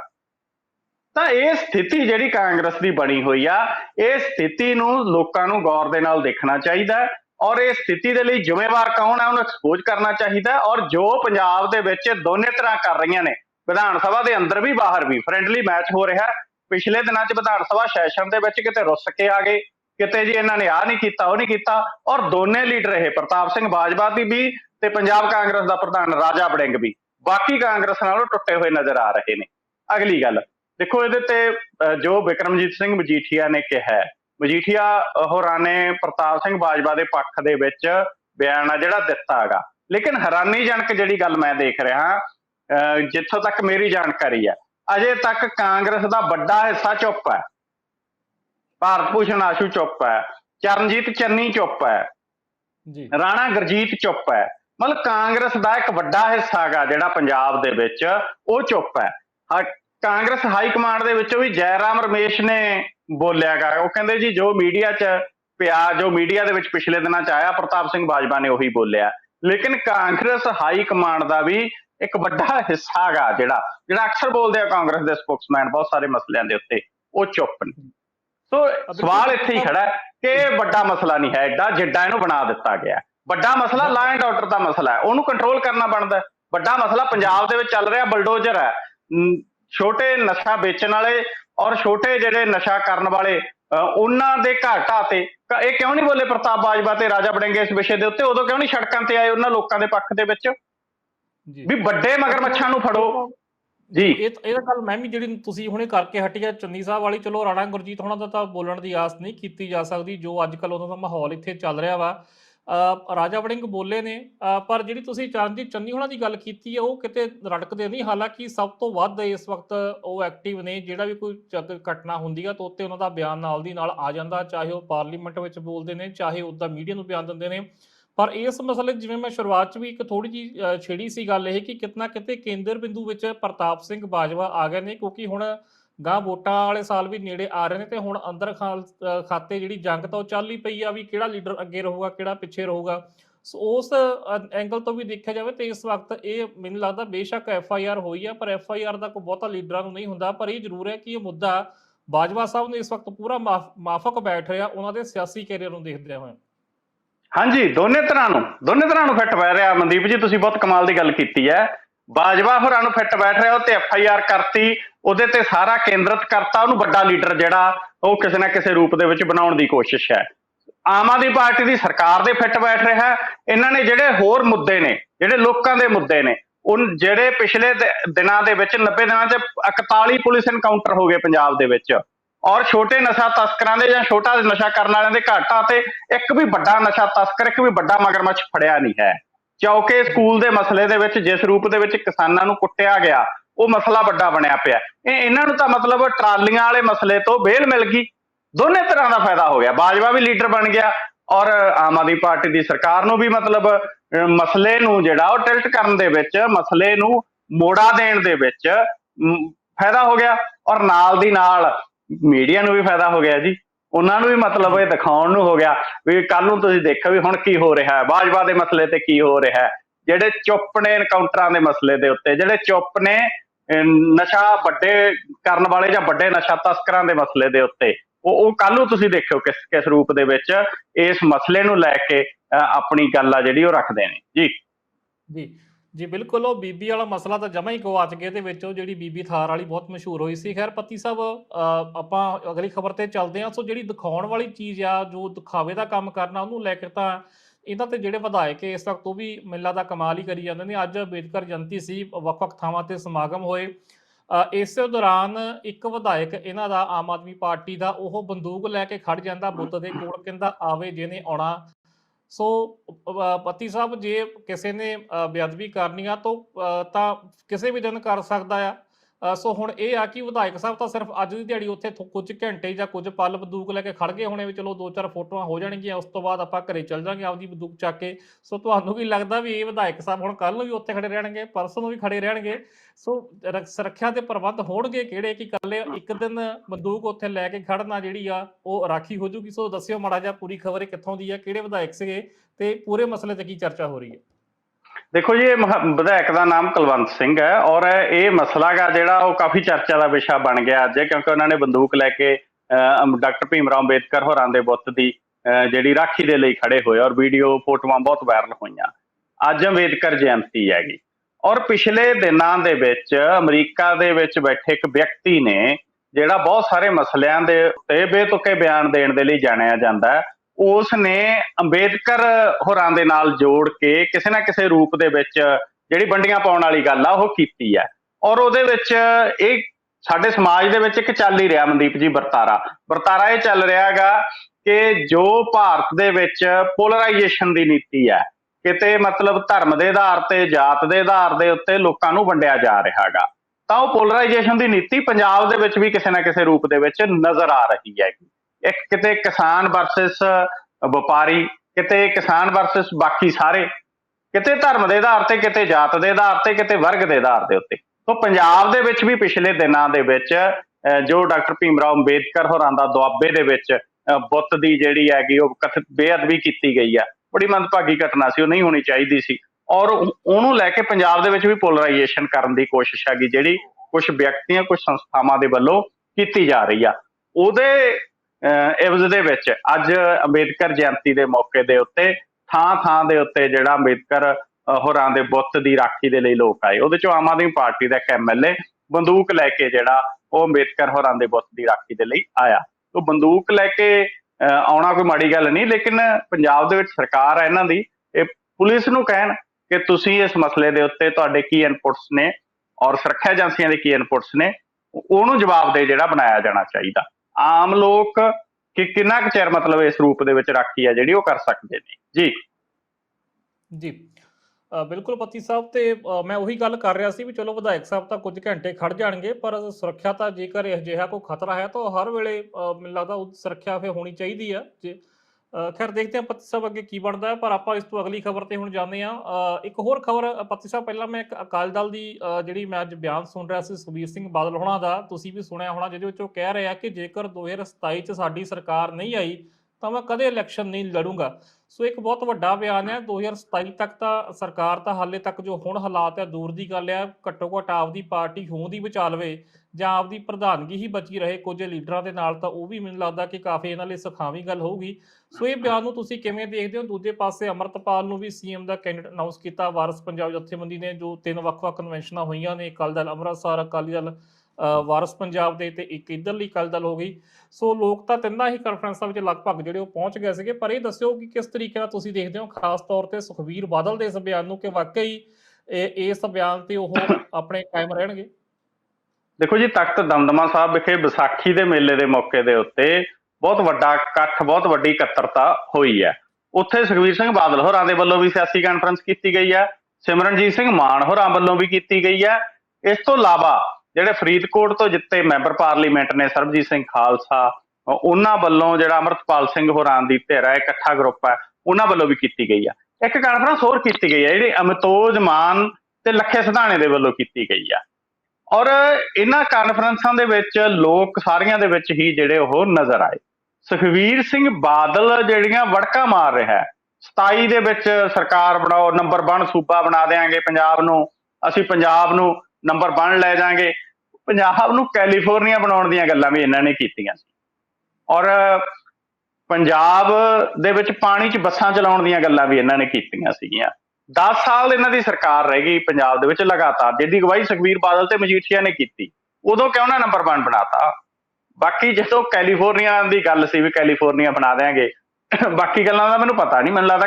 ਤਾਂ ਇਹ ਸਥਿਤੀ ਜਿਹੜੀ ਕਾਂਗਰਸ ਦੀ ਬਣੀ ਹੋਈ ਆ, ਇਹ ਸਥਿਤੀ ਨੂੰ ਲੋਕਾਂ ਨੂੰ ਗੌਰ ਦੇ ਨਾਲ ਦੇਖਣਾ ਚਾਹੀਦਾ ਔਰ ਇਹ ਸਥਿਤੀ ਦੇ ਲਈ ਜ਼ਿੰਮੇਵਾਰ ਕੌਣ ਹੈ ਉਹਨੂੰ ਐਕਸਪੋਜ਼ ਕਰਨਾ ਚਾਹੀਦਾ ਔਰ ਜੋ ਪੰਜਾਬ ਦੇ ਵਿੱਚ ਦੋਨੇ ਤਰ੍ਹਾਂ ਕਰ ਰਹੀਆਂ ਨੇ, ਵਿਧਾਨ ਸਭਾ ਦੇ ਅੰਦਰ ਵੀ, ਬਾਹਰ ਵੀ ਫ੍ਰੈਂਡਲੀ ਮੈਚ ਹੋ ਰਿਹਾ ਪਿਛਲੇ ਦਿਨਾਂ 'ਚ ਵਿਧਾਨ ਸਭਾ ਸੈਸ਼ਨ ਦੇ ਵਿੱਚ ਕਿਤੇ ਰੁੱਸ ਕੇ ਆ ਗਏ, ਕਿਤੇ ਜੀ ਇਹਨਾਂ ਨੇ ਆਹ ਨਹੀਂ ਕੀਤਾ, ਉਹ ਨਹੀਂ ਕੀਤਾ ਔਰ ਦੋਨੇ ਲੀਡਰ ਇਹ, ਪ੍ਰਤਾਪ ਸਿੰਘ ਬਾਜਵਾ ਦੀ ਵੀ ਤੇ ਪੰਜਾਬ ਕਾਂਗਰਸ ਦਾ ਪ੍ਰਧਾਨ ਰਾਜਾ ਬੜਿੰਗ ਵੀ, ਬਾਕੀ ਕਾਂਗਰਸ ਨਾਲੋਂ ਟੁੱਟੇ ਹੋਏ ਨਜ਼ਰ ਆ ਰਹੇ ਨੇ। ਅਗਲੀ ਗੱਲ ਦੇਖੋ ਇਹਦੇ ਤੇ ਜੋ ਵਿਕਰਮਜੀਤ ਸਿੰਘ ਮਜੀਠੀਆ ਨੇ ਕਿਹਾ ਮਜੀਠੀਆ ਹੋਰਾਂ ਨੇ ਪ੍ਰਤਾਪ ਸਿੰਘ ਬਾਜਵਾ ਦੇ ਪੱਖ ਦੇ ਵਿੱਚ ਬਿਆਨ ਆ ਜਿਹੜਾ ਦਿੱਤਾ ਹੈਗਾ। ਲੇਕਿਨ ਹੈਰਾਨੀਜਨਕ ਜਿਹੜੀ ਗੱਲ ਮੈਂ ਦੇਖ ਰਿਹਾ ਜਿੱਥੋਂ ਤੱਕ ਮੇਰੀ ਜਾਣਕਾਰੀ ਹੈ ਅਜੇ ਤੱਕ ਕਾਂਗਰਸ ਦਾ ਵੱਡਾ ਹਿੱਸਾ ਚੁੱਪ ਹੈ। ਭਾਰਤ ਭੂਸ਼ਣ ਆਸ਼ੂ ਚੁੱਪ ਹੈ ਚਰਨਜੀਤ ਚੰਨੀ ਚੁੱਪ ਹੈ ਜੀ। ਰਾਣਾ ਗੁਰਜੀਤ ਚੁੱਪ ਹੈ। ਮਤਲਬ ਕਾਂਗਰਸ ਦਾ ਇੱਕ ਵੱਡਾ ਹਿੱਸਾ ਹੈਗਾ ਜਿਹੜਾ ਪੰਜਾਬ ਦੇ ਵਿੱਚ ਉਹ ਚੁੱਪ ਹੈ ਹਾਂ, ਕਾਂਗਰਸ ਹਾਈ ਕਮਾਂਡ ਦੇ ਵਿੱਚੋਂ ਵੀ ਜੈਰਾਮ ਰਮੇਸ਼ ਨੇ ਬੋਲਿਆਗਾ ਉਹ ਕਹਿੰਦੇ ਜੀ ਜੋ ਮੀਡੀਆ 'ਚ ਪਿਆ ਜੋ ਮੀਡੀਆ ਦੇ ਵਿੱਚ ਪਿਛਲੇ ਦਿਨਾਂ 'ਚ ਆਇਆ ਪ੍ਰਤਾਪ ਸਿੰਘ ਬਾਜਵਾ ਨੇ ਉਹੀ ਬੋਲਿਆ। ਲੇਕਿਨ ਕਾਂਗਰਸ ਹਾਈ ਕਮਾਂਡ ਦਾ ਵੀ ਇੱਕ ਵੱਡਾ ਹਿੱਸਾ ਹੈਗਾ ਜਿਹੜਾ ਜਿਹੜਾ ਅਕਸਰ ਬੋਲਦੇ ਆ ਕਾਂਗਰਸ ਦੇ ਸਪੋਕਸਮੈਨ ਬਹੁਤ ਸਾਰੇ ਮਸਲਿਆਂ ਦੇ ਉੱਤੇ ਉਹ ਚੁੱਪ ਨੇ। ਸੋ ਸਵਾਲ ਇੱਥੇ ਹੀ ਖੜਾ ਹੈ ਕਿ ਵੱਡਾ ਮਸਲਾ ਨਹੀਂ ਹੈ ਐਡਾ ਜਿੱਡਾ ਇਹਨੂੰ ਬਣਾ ਦਿੱਤਾ ਗਿਆ। ਵੱਡਾ ਮਸਲਾ ਲਾ ਐਂਡ ਆਰਡਰ ਦਾ ਮਸਲਾ ਹੈ। ਉਹਨੂੰ ਕੰਟਰੋਲ ਕਰਨਾ ਬਣਦਾ। ਵੱਡਾ ਮਸਲਾ ਪੰਜਾਬ ਦੇ ਵਿੱਚ ਚੱਲ ਰਿਹਾ ਬਲਡੋਜ਼ਰ ਹੈ। ਛੋਟੇ ਨਸ਼ਾ ਵੇਚਣ ਵਾਲੇ ਔਰ ਛੋਟੇ ਜਿਹੜੇ ਨਸ਼ਾ ਕਰਨ ਵਾਲੇ ਉਹਨਾਂ ਦੇ ਘਾਟਾ ਤੇ ਇਹ ਕਿਉਂ ਨਹੀਂ ਬੋਲੇ ਪ੍ਰਤਾਪ ਬਾਜਵਾ ਤੇ ਰਾਜਾ ਬੜਿੰਗੇ ਇਸ ਵਿਸ਼ੇ ਦੇ ਉੱਤੇ? ਉਦੋਂ ਕਿਉਂ ਨਹੀਂ ਸੜਕਾਂ ਤੇ ਆਏ ਉਹਨਾਂ ਲੋਕਾਂ ਦੇ ਪੱਖ ਦੇ ਵਿੱਚ? ਜੀ। ਵੀ ਵੱਡੇ ਮਗਰਮੱਛਾਂ ਨੂੰ ਫੜੋ। ਜੀ। ਇਹ ਇਹਦਾ ਗੱਲ ਮੈਂ ਵੀ ਜਿਹੜੀ ਤੁਸੀਂ ਹੁਣੇ ਕਰਕੇ ਹਟੀ ਆ ਚੰਨੀ ਸਾਹਿਬ ਵਾਲੀ ਚਲੋ ਰਾਣਾ ਗੁਰਜੀਤ ਹੋਣਾ ਦਾ ਤਾਂ ਬੋਲਣ ਦੀ ਆਸ ਨਹੀਂ ਕੀਤੀ ਜਾ ਸਕਦੀ ਜੋ ਅੱਜ ਕੱਲ ਉਹਨਾਂ ਦਾ ਮਾਹੌਲ ਇੱਥੇ ਚੱਲ ਰਿਹਾ ਵਾ। ਰਾਜਾ ਵੜਿੰਗ ਬੋਲੇ ਨੇ ਪਰ ਜਿਹੜੀ ਤੁਸੀਂ ਚਰਨਜੀਤ ਚੰਨੀ ਹੋਣਾ ਦੀ ਗੱਲ ਕੀਤੀ ਹੈ, ਉਹ ਕਿਤੇ ਰੜਕਦੇ ਨਹੀਂ। ਹਾਲਾਂਕਿ ਸਭ ਤੋਂ ਵੱਧ ਇਸ ਵਕਤ ਉਹ ਐਕਟਿਵ ਨੇ, ਜਿਹੜਾ ਵੀ ਕੋਈ ਚੱਕ- ਘਟਨਾ ਹੁੰਦੀ ਆ, ਤਾਂ ਉੱਤੇ ਉਹਨਾਂ ਦਾ ਬਿਆਨ ਨਾਲ ਦੀ ਨਾਲ ਆ ਜਾਂਦਾ, ਚਾਹੇ ਉਹ ਪਾਰਲੀਮੈਂਟ ਵਿੱਚ ਬੋਲਦੇ ਨੇ, ਚਾਹੇ ਉਹਦਾ ਮੀਡੀਆ ਨੂੰ ਬਿਆਨ ਦਿੰਦੇ ਨੇ। ਪਰ ਇਸ ਮਸਲੇ 'ਚ ਜਿਵੇਂ ਮੈਂ ਸ਼ੁਰੂਆਤ 'ਚ ਵੀ ਇੱਕ ਥੋੜੀ ਜੀ ਛੇੜੀ ਸੀ ਗੱਲ ਇਹ ਕਿ ਕਿਤਨਾ ਕਿਤੇ ਕੇਂਦਰ ਬਿੰਦੂ ਵਿੱਚ ਪ੍ਰਤਾਪ ਸਿੰਘ ਬਾਜਵਾ ਆ ਗਏ ਨੇ, ਕਿਉਂਕਿ ਹੁਣ ਗਾਂ ਵੋਟਾਂ ਵਾਲੇ ਸਾਲ ਵੀ ਨੇੜੇ ਆ ਰਹੇ ਨੇ ਤੇ ਹੁਣ ਅੰਦਰ ਖਾਤੇ ਜਿਹੜੀ ਜੰਗ ਤਾਂ ਉਹ ਚੱਲ ਹੀ ਪਈ ਆ ਵੀ ਕਿਹੜਾ ਲੀਡਰ ਅੱਗੇ ਰਹੂਗਾ, ਕਿਹੜਾ ਪਿੱਛੇ ਰਹੂਗਾ। ਸੋ ਉਸ ਐਂਗਲ ਤੋਂ ਵੀ ਦੇਖਿਆ ਜਾਵੇ ਤੇ ਇਸ ਵਕਤ ਇਹ ਮੈਨੂੰ ਲੱਗਦਾ ਬੇਸ਼ੱਕ ਐਫ ਆਈ ਆਰ ਹੋਈ ਆ, ਪਰ ਐਫ ਆਈ ਆਰ ਦਾ ਕੋਈ ਬਹੁਤਾ ਲੀਡਰਾਂ ਨੂੰ ਨਹੀਂ ਹੁੰਦਾ। ਪਰ ਇਹ ਜ਼ਰੂਰ ਹੈ ਕਿ ਇਹ ਮੁੱਦਾ ਬਾਜਵਾ ਸਾਹਿਬ ਨੇ ਇਸ ਵਕਤ ਪੂਰਾ ਮਾਫ- ਮਾਫਕ ਬੈਠ ਰਿਹਾ, ਉਹਨਾਂ ਦੇ ਸਿਆਸੀ ਕੈਰੀਅਰ ਨੂੰ ਦੇਖਦੇ ਹੋਏ। ਹਾਂਜੀ, ਦੋਨੇ ਤਰ੍ਹਾਂ ਨੂੰ, ਦੋਨੇ ਤਰ੍ਹਾਂ ਨੂੰ ਫਿੱਟ ਪੈ ਰਿਹਾ। ਮਨਦੀਪ ਜੀ, ਤੁਸੀਂ ਬਹੁਤ ਕਮਾਲ ਦੀ ਗੱਲ ਕੀਤੀ ਹੈ। ਬਾਜਵਾ ਹੋਰਾਂ ਨੂੰ ਫਿੱਟ ਬੈਠ ਰਿਹਾ, ਉਹ ਤੇ ਐਫ ਆਈ ਆਰ ਕਰਤੀ, ਉਹਦੇ ਤੇ ਸਾਰਾ ਕੇਂਦਰਿਤ ਕਰਤਾ, ਉਹਨੂੰ ਵੱਡਾ ਲੀਡਰ ਜਿਹੜਾ, ਉਹ ਕਿਸੇ ਨਾ ਕਿਸੇ ਰੂਪ ਦੇ ਵਿੱਚ ਬਣਾਉਣ ਦੀ ਕੋਸ਼ਿਸ਼ ਹੈ ਆਮ ਆਦਮੀ ਪਾਰਟੀ ਦੀ ਸਰਕਾਰ ਦੇ ਫਿੱਟ ਬੈਠ ਰਿਹਾ ਹੈ। ਇਹਨਾਂ ਨੇ ਜਿਹੜੇ ਹੋਰ ਮੁੱਦੇ ਨੇ, ਜਿਹੜੇ ਲੋਕਾਂ ਦੇ ਮੁੱਦੇ ਨੇ ਉਹ ਜਿਹੜੇ ਪਿਛਲੇ ਦਿਨਾਂ ਦੇ ਵਿੱਚ 90 ਦਿਨਾਂ 'ਚ 41 ਪੁਲਿਸ ਐਨਕਾਊਂਟਰ ਹੋ ਗਏ ਪੰਜਾਬ ਦੇ ਵਿੱਚ ਔਰ ਛੋਟੇ ਨਸ਼ਾ ਤਸਕਰਾਂ ਦੇ ਜਾਂ ਛੋਟਾ ਨਸ਼ਾ ਕਰਨ ਵਾਲਿਆਂ ਦੇ ਘਾਟਾ ਤੇ ਇੱਕ ਵੀ ਵੱਡਾ ਨਸ਼ਾ ਤਸਕਰ, ਇੱਕ ਵੀ ਵੱਡਾ ਮਗਰਮੱਛ ਫੜਿਆ ਨਹੀਂ ਹੈ ਚੌਕੇ ਸਕੂਲ ਦੇ ਮਸਲੇ ਦੇ ਵਿੱਚ ਜਿਸ ਰੂਪ ਦੇ ਵਿੱਚ ਕਿਸਾਨਾਂ ਨੂੰ ਕੁੱਟਿਆ ਗਿਆ, ਉਹ ਮਸਲਾ ਵੱਡਾ ਬਣਿਆ ਪਿਆ। ਇਹ ਇਹਨਾਂ ਨੂੰ ਤਾਂ ਮਤਲਬ ਟਰਾਲੀਆਂ ਵਾਲੇ ਮਸਲੇ ਤੋਂ ਬੇਲ ਮਿਲ ਗਈ। ਦੋਨੇ ਤਰ੍ਹਾਂ ਦਾ ਫਾਇਦਾ ਹੋ ਗਿਆ। ਬਾਜਵਾ ਵੀ ਲੀਡਰ ਬਣ ਗਿਆ ਔਰ ਆਮ ਆਦਮੀ ਪਾਰਟੀ ਦੀ ਸਰਕਾਰ ਨੂੰ ਵੀ ਮਤਲਬ ਮਸਲੇ ਨੂੰ ਜਿਹੜਾ ਉਹ ਟਿਲਟ ਕਰਨ ਦੇ ਵਿੱਚ, ਮਸਲੇ ਨੂੰ ਮੋੜਾ ਦੇਣ ਦੇ ਵਿੱਚ ਫਾਇਦਾ ਹੋ ਗਿਆ। ਔਰ ਨਾਲ ਦੀ ਨਾਲ ਮੀਡੀਆ ਨੂੰ ਵੀ ਫਾਇਦਾ ਹੋ ਗਿਆ ਜੀ। ਉਹਨਾਂ ਨੂੰ ਵੀ ਮਤਲਬ ਇਹ ਦਿਖਾਉਣ ਨੂੰ ਹੋ ਗਿਆ ਵੀ ਕੱਲ ਨੂੰ ਤੁਸੀਂ ਦੇਖੋ ਵੀ ਹੁਣ ਕੀ ਹੋ ਰਿਹਾ ਹੈ ਬਾਜਵਾ ਦੇ ਮਸਲੇ ਤੇ ਕੀ ਹੋ ਰਿਹਾ ਹੈ। ਜਿਹੜੇ ਚੁੱਪ ਨੇ ਐਨਕਾਊਂਟਰਾਂ ਦੇ ਮਸਲੇ ਦੇ ਉੱਤੇ ਜਿਹੜੇ ਚੁੱਪ ਨੇ ਨਸ਼ਾ ਵੱਡੇ ਕਰਨ ਵਾਲੇ ਜਾਂ ਵੱਡੇ ਨਸ਼ਾ ਤਸਕਰਾਂ ਦੇ ਮਸਲੇ ਦੇ ਉੱਤੇ ਉਹ ਉਹ ਕੱਲ ਨੂੰ ਤੁਸੀਂ ਦੇਖਿਓ ਕਿਸ ਕਿਸ ਰੂਪ ਦੇ ਵਿੱਚ ਇਸ ਮਸਲੇ ਨੂੰ ਲੈ ਕੇ ਅਹ, ਆਪਣੀ ਗੱਲ ਆ ਜਿਹੜੀ ਉਹ ਰੱਖਦੇ ਨੇ। ਜੀ। ਜੀ। ਜੀ ਬਿਲਕੁਲ ਉਹ ਬੀਬੀ ਵਾਲਾ ਮਸਲਾ ਤਾਂ ਜਮਾ ਹੀ ਗਵਾਚ ਗਿਆ ਤੇ ਵਿੱਚ ਉਹ ਜਿਹੜੀ ਬੀਬੀ ਥਾਰ ਵਾਲੀ ਬਹੁਤ ਮਸ਼ਹੂਰ ਹੋਈ ਸੀ। ਖੈਰ ਪਤੀ ਸਾਹਿਬ ਆਪਾਂ ਅਗਲੀ ਖਬਰ ਤੇ ਚੱਲਦੇ ਹਾਂ। ਸੋ ਜਿਹੜੀ ਦਿਖਾਉਣ ਵਾਲੀ ਚੀਜ਼ ਆ ਜੋ ਦਿਖਾਵੇ ਦਾ ਕੰਮ ਕਰਨਾ ਉਹਨੂੰ ਲੈ ਕੇ ਤਾਂ ਇਹਨਾਂ ਤੇ ਜਿਹੜੇ ਵਿਧਾਇਕ ਇਸ ਵਕਤ ਉਹ ਵੀ ਮੇਲਾ ਦਾ ਕਮਾਲ ਹੀ ਕਰੀ ਜਾਂਦੇ ਨੇ। ਅੱਜ ਅੰਬੇਦਕਰ ਜਯੰਤੀ ਸੀ ਵੱਖ-ਵੱਖ ਥਾਵਾਂ ਤੇ ਸਮਾਗਮ ਹੋਏ। ਅ, ਇਸੇ ਦੌਰਾਨ ਇੱਕ ਵਿਧਾਇਕ ਇਹਨਾਂ ਦਾ ਆਮ ਆਦਮੀ ਪਾਰਟੀ ਦਾ ਉਹ ਬੰਦੂਕ ਲੈ ਕੇ ਖੜ ਜਾਂਦਾ ਬੁੱਤ ਦੇ ਕੋਲ ਕਹਿੰਦਾ ਆਵੇ ਜਿਹਨੇ ਆਉਣਾ ਸੋ ਪਤੀ ਸਾਹਿਬ, ਜੇ ਕਿਸੇ ਨੇ ਬੇਅਦਬੀ ਕਰਨੀ ਆ, ਤਾਂ ਤਾਂ ਕਿਸੇ ਵੀ ਦਿਨ ਕਰ ਸਕਦਾ ਆ। ਸੋ ਹੁਣ ਇਹ ਆ ਕਿ ਵਿਧਾਇਕ ਸਾਹਿਬ ਤਾਂ ਸਿਰਫ ਅੱਜ ਦੀ ਦਿਹਾੜੀ ਉੱਥੇ ਥੋ- ਕੁਝ ਘੰਟੇ ਜਾਂ ਕੁਝ ਪਲ ਬੰਦੂਕ ਲੈ ਕੇ ਖੜ ਗਏ ਹੋਣੇ ਵੀ ਚਲੋ ਦੋ ਚਾਰ ਫੋਟੋਆਂ ਹੋ ਜਾਣਗੀਆਂ, ਉਸ ਤੋਂ ਬਾਅਦ ਆਪਾਂ ਘਰੇ ਚੱਲ ਜਾਾਂਗੇ ਆਪਦੀ ਬੰਦੂਕ ਚੱਕ ਕੇ। ਸੋ ਤੁਹਾਨੂੰ ਕੀ ਲੱਗਦਾ ਵੀ ਇਹ ਵਿਧਾਇਕ ਸਾਹਿਬ ਹੁਣ ਕੱਲ ਨੂੰ ਵੀ ਉੱਥੇ ਖੜੇ ਰਹਿਣਗੇ, ਪਰਸੋਂ ਨੂੰ ਵੀ ਖੜੇ ਰਹਿਣਗੇ? ਸੋ ਰ- ਸੁਰੱਖਿਆ ਦੇ ਪ੍ਰਬੰਧ ਹੋਣਗੇ ਕਿਹੜੇ ਕਿ ਕੱਲੇ ਇੱਕ ਦਿਨ ਬੰਦੂਕ ਉੱਥੇ ਲੈ ਕੇ ਖੜਨਾ ਜਿਹੜੀ ਆ, ਉਹ ਰਾਖੀ ਹੋ ਜੂਗੀ? ਸੋ ਦੱਸਿਓ ਮਾੜਾ ਜਿਹਾ, ਪੂਰੀ ਖਬਰ ਕਿੱਥੋਂ ਦੀ ਆ, ਕਿਹੜੇ ਵਿਧਾਇਕ ਸੀਗੇ ਤੇ ਪੂਰੇ ਮਸਲੇ ਤੇ ਕੀ ਚਰਚਾ ਹੋ ਰਹੀ ਹੈ? ਦੇਖੋ ਜੀ ਇਹ ਮਹ- ਵਿਧਾਇਕ ਦਾ ਨਾਮ ਕੁਲਵੰਤ ਸਿੰਘ ਹੈ ਔਰ ਇਹ ਮਸਲਾ ਗਾ ਜਿਹੜਾ ਉਹ ਕਾਫੀ ਚਰਚਾ ਦਾ ਵਿਸ਼ਾ ਬਣ ਗਿਆ ਅੱਜ ਕਿਉਂਕਿ ਉਹਨਾਂ ਨੇ ਬੰਦੂਕ ਲੈ ਕੇ ਡਾਕਟਰ ਭੀਮ ਰਾਓ ਅੰਬੇਦਕਰ ਹੋਰਾਂ ਦੇ ਬੁੱਤ ਦੀ ਅਹ, ਜਿਹੜੀ ਰਾਖੀ ਦੇ ਲਈ ਖੜੇ ਹੋਏ ਔਰ ਵੀਡੀਓ ਫੋਟੋਆਂ ਬਹੁਤ ਵਾਇਰਲ ਹੋਈਆਂ। ਅੱਜ ਅੰਬੇਦਕਰ ਜਯੰਤੀ ਹੈਗੀ। ਔਰ ਪਿਛਲੇ ਦਿਨਾਂ ਦੇ ਵਿੱਚ ਅਮਰੀਕਾ ਦੇ ਵਿੱਚ ਬੈਠੇ ਇੱਕ ਵਿਅਕਤੀ ਨੇ ਜਿਹੜਾ ਬਹੁਤ ਸਾਰੇ ਮਸਲਿਆਂ ਦੇ ਉੱਤੇ ਬੇਤੁਕੇ ਬਿਆਨ ਦੇਣ ਦੇ ਲਈ ਜਾਣਿਆ ਜਾਂਦਾ ਹੈ। ਉਸ ਨੇ ਅੰਬੇਦਕਰ ਹੋਰਾਂ ਦੇ ਨਾਲ ਜੋੜ ਕੇ ਕਿਸੇ ਨਾ ਕਿਸੇ ਰੂਪ ਦੇ ਵਿੱਚ ਜਿਹੜੀ ਵੰਡੀਆਂ ਪਾਉਣ ਵਾਲੀ ਗੱਲ ਆ, ਉਹ ਕੀਤੀ ਹੈ। ਔਰ ਉਹਦੇ ਵਿੱਚ ਇਹ ਸਾਡੇ ਸਮਾਜ ਦੇ ਵਿੱਚ ਇੱਕ ਚੱਲ ਹੀ ਰਿਹਾ ਮਨਦੀਪ ਜੀ ਵਰਤਾਰਾ। ਵਰਤਾਰਾ ਇਹ ਚੱਲ ਰਿਹਾ ਹੈਗਾ ਕਿ ਜੋ ਭਾਰਤ ਦੇ ਵਿੱਚ ਪੋਲਰਾਈਜੇਸ਼ਨ ਦੀ ਨੀਤੀ ਹੈ, ਕਿਤੇ ਮਤਲਬ ਧਰਮ ਦੇ ਆਧਾਰ ਤੇ, ਜਾਤ ਦੇ ਆਧਾਰ ਦੇ ਉੱਤੇ ਲੋਕਾਂ ਨੂੰ ਵੰਡਿਆ ਜਾ ਰਿਹਾ ਹੈਗਾ। ਤਾਂ ਉਹ ਪੋਲਰਾਈਜੇਸ਼ਨ ਦੀ ਨੀਤੀ ਪੰਜਾਬ ਦੇ ਵਿੱਚ ਵੀ ਕਿਸੇ ਨਾ ਕਿਸੇ ਰੂਪ ਦੇ ਵਿੱਚ ਨਜ਼ਰ ਆ ਰਹੀ ਹੈਗੀ। ਇੱਕ ਕਿਤੇ ਕਿਸਾਨ ਵਰਸਸ ਵਪਾਰੀ, ਕਿਤੇ ਕਿਸਾਨ ਵਰਸਸ ਬਾਕੀ ਸਾਰੇ, ਕਿਤੇ ਧਰਮ ਦੇ ਆਧਾਰ ਤੇ, ਕਿਤੇ ਜਾਤ ਦੇ ਆਧਾਰ ਤੇ, ਕਿਤੇ ਵਰਗ ਦੇ ਆਧਾਰ ਦੇ ਉੱਤੇ। ਤੋਂ ਪੰਜਾਬ ਦੇ ਵਿੱਚ ਵੀ ਪਿਛਲੇ ਦਿਨਾਂ ਦੇ ਵਿੱਚ ਜੋ ਡਾਕਟਰ ਭੀਮ ਰਾਓ ਅੰਬੇਦਕਰ ਹੋਰਾਂ ਦਾ ਦੁਆਬੇ ਦੇ ਵਿੱਚ ਬੁੱਤ ਦੀ ਜਿਹੜੀ ਹੈਗੀ ਉਹ ਕਥਿਤ ਬੇਅਦਬੀ ਕੀਤੀ ਗਈ ਆ। ਬੜੀ ਮੰਦਭਾਗੀ ਘਟਨਾ ਸੀ, ਉਹ ਨਹੀਂ ਹੋਣੀ ਚਾਹੀਦੀ ਸੀ। ਔਰ ਉਹਨੂੰ ਲੈ ਕੇ ਪੰਜਾਬ ਦੇ ਵਿੱਚ ਵੀ ਪੋਲਰਾਈਜੇਸ਼ਨ ਕਰਨ ਦੀ ਕੋਸ਼ਿਸ਼ ਹੈਗੀ, ਜਿਹੜੀ ਕੁਝ ਵਿਅਕਤੀਆਂ ਕੁਝ ਸੰਸਥਾਵਾਂ ਦੇ ਵੱਲੋਂ ਕੀਤੀ ਜਾ ਰਹੀ ਆ। ਉਹਦੇ ਇਵਜ਼ ਦੇ ਵਿੱਚ ਅੱਜ ਅੰਬੇਦਕਰ ਜਯੰਤੀ ਦੇ ਮੌਕੇ ਦੇ ਉੱਤੇ ਥਾਂ ਥਾਂ ਦੇ ਉੱਤੇ ਜਿਹੜਾ ਅੰਬੇਦਕਰ ਹੋਰਾਂ ਦੇ ਬੁੱਤ ਦੀ ਰਾਖੀ ਦੇ ਲਈ ਲੋਕ ਆਏ। ਉਹਦੇ ਚੋਂ ਆਮ ਆਦਮੀ ਪਾਰਟੀ ਦਾ ਇੱਕ ਐਮਐਲਏ ਬੰਦੂਕ ਲੈ ਕੇ ਜਿਹੜਾ ਉਹ ਅੰਬੇਦਕਰ ਹੋਰਾਂ ਦੇ ਬੁੱਤ ਦੀ ਰਾਖੀ ਦੇ ਲਈ ਆਇਆ। ਉਹ ਬੰਦੂਕ ਲੈ ਕੇ ਅਹ, ਆਉਣਾ ਕੋਈ ਮਾੜੀ ਗੱਲ ਨਹੀਂ ਲੇਕਿਨ ਪੰਜਾਬ ਦੇ ਵਿੱਚ ਸਰਕਾਰ ਹੈ ਇਹਨਾਂ ਦੀ ਇਹ ਪੁਲਿਸ ਨੂੰ ਕਹਿਣ ਕਿ ਤੁਸੀਂ ਇਸ ਮਸਲੇ ਦੇ ਉੱਤੇ ਤੁਹਾਡੇ ਕੀ ਇਨਪੁਟਸ ਨੇ ਔਰ ਸੁਰੱਖਿਆ ਏਜੰਸੀਆਂ ਦੇ ਕੀ ਇਨਪੁਟਸ ਨੇ ਉਹਨੂੰ ਜਵਾਬ ਦੇ ਜਿਹੜਾ ਬਣਾਇਆ ਜਾਣਾ ਚਾਹੀਦਾ। ਆਮ ਲੋਕ ਕਿ ਕਿੰਨਾ ਕੁ ਚਿਰ ਮਤਲਬ ਇਸ ਰੂਪ ਦੇ ਵਿੱਚ ਰਾਖੀ ਆ ਜਿਹੜੀ ਉਹ ਕਰ ਸਕਦੇ ਨੇ? ਜੀ। ਜੀ। ਬਿਲਕੁਲ ਪਤੀ ਸਾਹਿਬ ਤੇ ਮੈਂ ਉਹੀ ਗੱਲ ਕਰ ਰਿਹਾ ਸੀ ਵੀ ਚਲੋ ਵਿਧਾਇਕ ਸਾਹਿਬ ਤਾਂ ਕੁਝ ਘੰਟੇ ਖੜ ਜਾਣਗੇ, ਪਰ ਸੁਰੱਖਿਆ ਤਾਂ ਜੇਕਰ ਅਜਿਹਾ ਕੋਈ ਖਤਰਾ ਹੈ ਤਾਂ ਉਹ ਹਰ ਵੇਲੇ ਮੈਨੂੰ ਲੱਗਦਾ ਉਹ ਸੁਰੱਖਿਆ ਫੇ ਹੋਣੀ ਚਾਹੀਦੀ ਆ। ਜੇ ਖੈਰ ਦੇਖਦੇ ਹਾਂ ਪਤੀ ਸਾਹਿਬ ਅੱਗੇ ਕੀ ਬਣਦਾ ਪਰ ਆਪਾਂ ਇਸ ਤੋਂ ਅਗਲੀ ਖਬਰ ਤੇ ਹੁਣ ਜਾਂਦੇ ਹਾਂ। ਇੱਕ ਹੋਰ ਖਬਰ ਪਤੀ ਸਾਹਿਬ ਪਹਿਲਾਂ ਮੈਂ ਇੱਕ ਅਕਾਲੀ ਦਲ ਦੀ ਜਿਹੜੀ ਮੈਂ ਅੱਜ ਬਿਆਨ ਸੁਣ ਰਿਹਾ ਸੀ ਸੁਖਬੀਰ ਸਿੰਘ ਬਾਦਲ ਹੋਣਾ ਦਾ, ਤੁਸੀਂ ਵੀ ਸੁਣਿਆ ਹੋਣਾ, ਜਿਹਦੇ ਵਿੱਚ ਉਹ ਕਹਿ ਰਿਹਾ ਕਿ ਜੇਕਰ 2027 ਚ ਸਾਡੀ ਸਰਕਾਰ ਨਹੀਂ ਆਈ, ਤਾਂ ਮੈਂ ਕਦੇ ਇਲੈਕਸ਼ਨ ਨਹੀਂ ਲੜੂੰਗਾ। ਸੋ ਇੱਕ ਬਹੁਤ ਵੱਡਾ ਬਿਆਨ ਹੈ 2027 ਤੱਕ ਤਾਂ ਸਰਕਾਰ ਤਾਂ ਹਾਲੇ ਤੱਕ ਜੋ ਹੁਣ ਹਾਲਾਤ ਹੈ, ਦੂਰ ਦੀ ਗੱਲ ਹੈ, ਘੱਟੋ ਘੱਟ ਆਪਦੀ ਪਾਰਟੀ ਹੋਂਦ ਹੀ ਵਿਚਾਲਵੇ ਲਵੇ। ਜਾਂ ਆਪਦੀ ਪ੍ਰਧਾਨਗੀ ਹੀ ਬਚੀ ਰਹੇ ਕੁਝ ਲੀਡਰਾਂ ਦੇ ਨਾਲ, ਤਾਂ ਉਹ ਵੀ ਮੈਨੂੰ ਲੱਗਦਾ ਕਿ ਕਾਫੀ ਇਹਨਾਂ ਲਈ ਸੁਖਾਵੀਂ ਗੱਲ ਹੋਊਗੀ। ਸੋ ਇਹ ਬਿਆਨ ਨੂੰ ਤੁਸੀਂ ਕਿਵੇਂ ਦੇਖਦੇ ਹੋ? ਦੂਜੇ ਪਾਸੇ ਅਮਰਤਪਾਲ ਨੂੰ ਵੀ ਸੀਐਮ ਦਾ ਕੈਂਡੀਡੇਟ ਅਨਾਉਂਸ ਕੀਤਾ। ਵਾਰਸ ਪੰਜਾਬ ਜਥੇਬੰਦੀ ਨੇ ਜੋ ਤਿੰਨ ਵੱਖ-ਵੱਖ ਕਨਵੈਨਸ਼ਨਾਂ ਹੋਈਆਂ ਨੇ, ਅਕਾਲੀ ਦਲ, ਅੰਮ੍ਰਿਤਸਰ, ਅਕਾਲੀ ਦਲ ਵਾਰਸ ਪੰਜਾਬ ਦੇ ਤੇ ਇੱਕ ਇਧਰਲੀ ਅਕਾਲੀ ਦਲ ਹੋ ਗਈ। ਸੋ ਲੋਕ ਤਾਂ ਤਿੰਨਾਂ ਹੀ ਕਾਨਫਰੰਸਾਂ ਵਿੱਚ ਲਗਭਗ ਜਿਹੜੇ ਉਹ ਪਹੁੰਚ ਗਏ ਸੀਗੇ, ਪਰ ਇਹ ਦੱਸਿਓ ਕਿ ਕਿਸ ਤਰੀਕੇ ਨਾਲ ਤੁਸੀਂ ਦੇਖਦੇ ਹੋ, ਖਾਸ ਤੌਰ ਤੇ ਸੁਖਵੀਰ ਬਾਦਲ ਦੇ ਇਸ ਬਿਆਨ ਨੂੰ ਕਿ ਵਾਕਈ ਇਸ ਬਿਆਨ ਤੇ ਉਹ ਆਪਣੇ ਕਾਇਮ ਰਹਿਣਗੇ? ਦੇਖੋ ਜੀ, ਤਖਤ ਦਮਦਮਾ ਸਾਹਿਬ ਵਿਖੇ ਵਿਸਾਖੀ ਦੇ ਮੇਲੇ ਦੇ ਮੌਕੇ ਦੇ ਉੱਤੇ ਬਹੁਤ ਵੱਡਾ ਇਕੱਠ, ਬਹੁਤ ਵੱਡੀ ਇਕੱਤਰਤਾ ਹੋਈ ਹੈ। ਉੱਥੇ ਸੁਖਬੀਰ ਸਿੰਘ ਬਾਦਲ ਹੋਰਾਂ ਦੇ ਵੱਲੋਂ ਵੀ ਸਿਆਸੀ ਕਾਨਫਰੰਸ ਕੀਤੀ ਗਈ ਹੈ। ਸਿਮਰਨਜੀਤ ਸਿੰਘ ਮਾਨ ਹੋਰਾਂ ਵੱਲੋਂ ਵੀ ਕੀਤੀ ਗਈ ਹੈ। ਇਸ ਤੋਂ ਇਲਾਵਾ ਜਿਹੜੇ ਫਰੀਦਕੋਟ ਤੋਂ ਜਿੱਤੇ ਮੈਂਬਰ ਪਾਰਲੀਮੈਂਟ ਨੇ ਸਰਬਜੀਤ ਸਿੰਘ ਖਾਲਸਾ, ਉਹਨਾਂ ਵੱਲੋਂ ਜਿਹੜਾ ਅਮਰਤਪਾਲ ਸਿੰਘ ਹੋਰਾਂ ਦੀ ਧਿਰ ਹੈ, ਇਕੱਠਾ ਗਰੁੱਪ ਹੈ, ਉਹਨਾਂ ਵੱਲੋਂ ਵੀ ਕੀਤੀ ਗਈ ਹੈ। ਇੱਕ ਕਾਨਫਰੰਸ ਹੋਰ ਕੀਤੀ ਗਈ ਹੈ, ਜਿਹੜੀ ਅਮਤੋਜ ਮਾਨ ਤੇ ਲੱਖੇ ਸਿਧਾਣੇ ਦੇ ਵੱਲੋਂ ਕੀਤੀ ਗਈ ਹੈ। ਔਰ ਇਹਨਾਂ ਕਾਨਫਰੰਸਾਂ ਦੇ ਵਿੱਚ ਲੋਕ ਸਾਰੀਆਂ ਦੇ ਵਿੱਚ ਹੀ ਜਿਹੜੇ ਉਹ ਨਜ਼ਰ ਆਏ। ਸੁਖਵੀਰ ਸਿੰਘ ਬਾਦਲ ਜਿਹੜੀਆਂ ਵੜਕਾ ਮਾਰ ਰਿਹਾ ਹੈ 27 ਦੇ ਵਿੱਚ ਸਰਕਾਰ ਬਣਾਓ, ਨੰਬਰ 1 ਸੂਬਾ ਬਣਾ ਦੇਾਂਗੇ ਪੰਜਾਬ ਨੂੰ, ਅਸੀਂ ਪੰਜਾਬ ਨੂੰ ਨੰਬਰ 1 ਲੈ ਜਾਾਂਗੇ। ਪੰਜਾਬ ਨੂੰ ਕੈਲੀਫੋਰਨੀਆ ਬਣਾਉਣ ਦੀਆਂ ਗੱਲਾਂ ਵੀ ਇਹਨਾਂ ਨੇ ਕੀਤੀਆਂ ਸੀ। ਔਰ ਪੰਜਾਬ ਦੇ ਵਿੱਚ ਪਾਣੀ 'ਚ ਬੱਸਾਂ ਚਲਾਉਣ ਦੀਆਂ ਗੱਲਾਂ ਵੀ ਇਹਨਾਂ ਨੇ ਕੀਤੀਆਂ ਸੀਗੀਆਂ। 10 ਸਾਲ ਇਹਨਾਂ ਦੀ ਸਰਕਾਰ ਰਹਿ ਗਈ ਪੰਜਾਬ ਦੇ ਵਿੱਚ ਲਗਾਤਾਰ, ਜਿਹਦੀ ਅਗਵਾਈ ਸੁਖਬੀਰ ਬਾਦਲ ਤੇ ਮਜੀਠੀਆ ਨੇ ਕੀਤੀ। ਉਦੋਂ ਕਿਉਂ ਨਾ ਨੰਬਰ 1 ਬਣਾਤਾ? ਬਾਕੀ ਜਦੋਂ ਕੈਲੀਫੋਰਨੀਆ ਦੀ ਗੱਲ ਸੀ ਵੀ ਕੈਲੀਫੋਰਨੀਆ ਬਣਾ ਦੇਾਂਗੇ ਬਾਕੀ ਗੱਲਾਂ ਦਾ ਮੈਨੂੰ ਪਤਾ ਨਹੀਂ, ਮੈਨੂੰ ਲੱਗਦਾ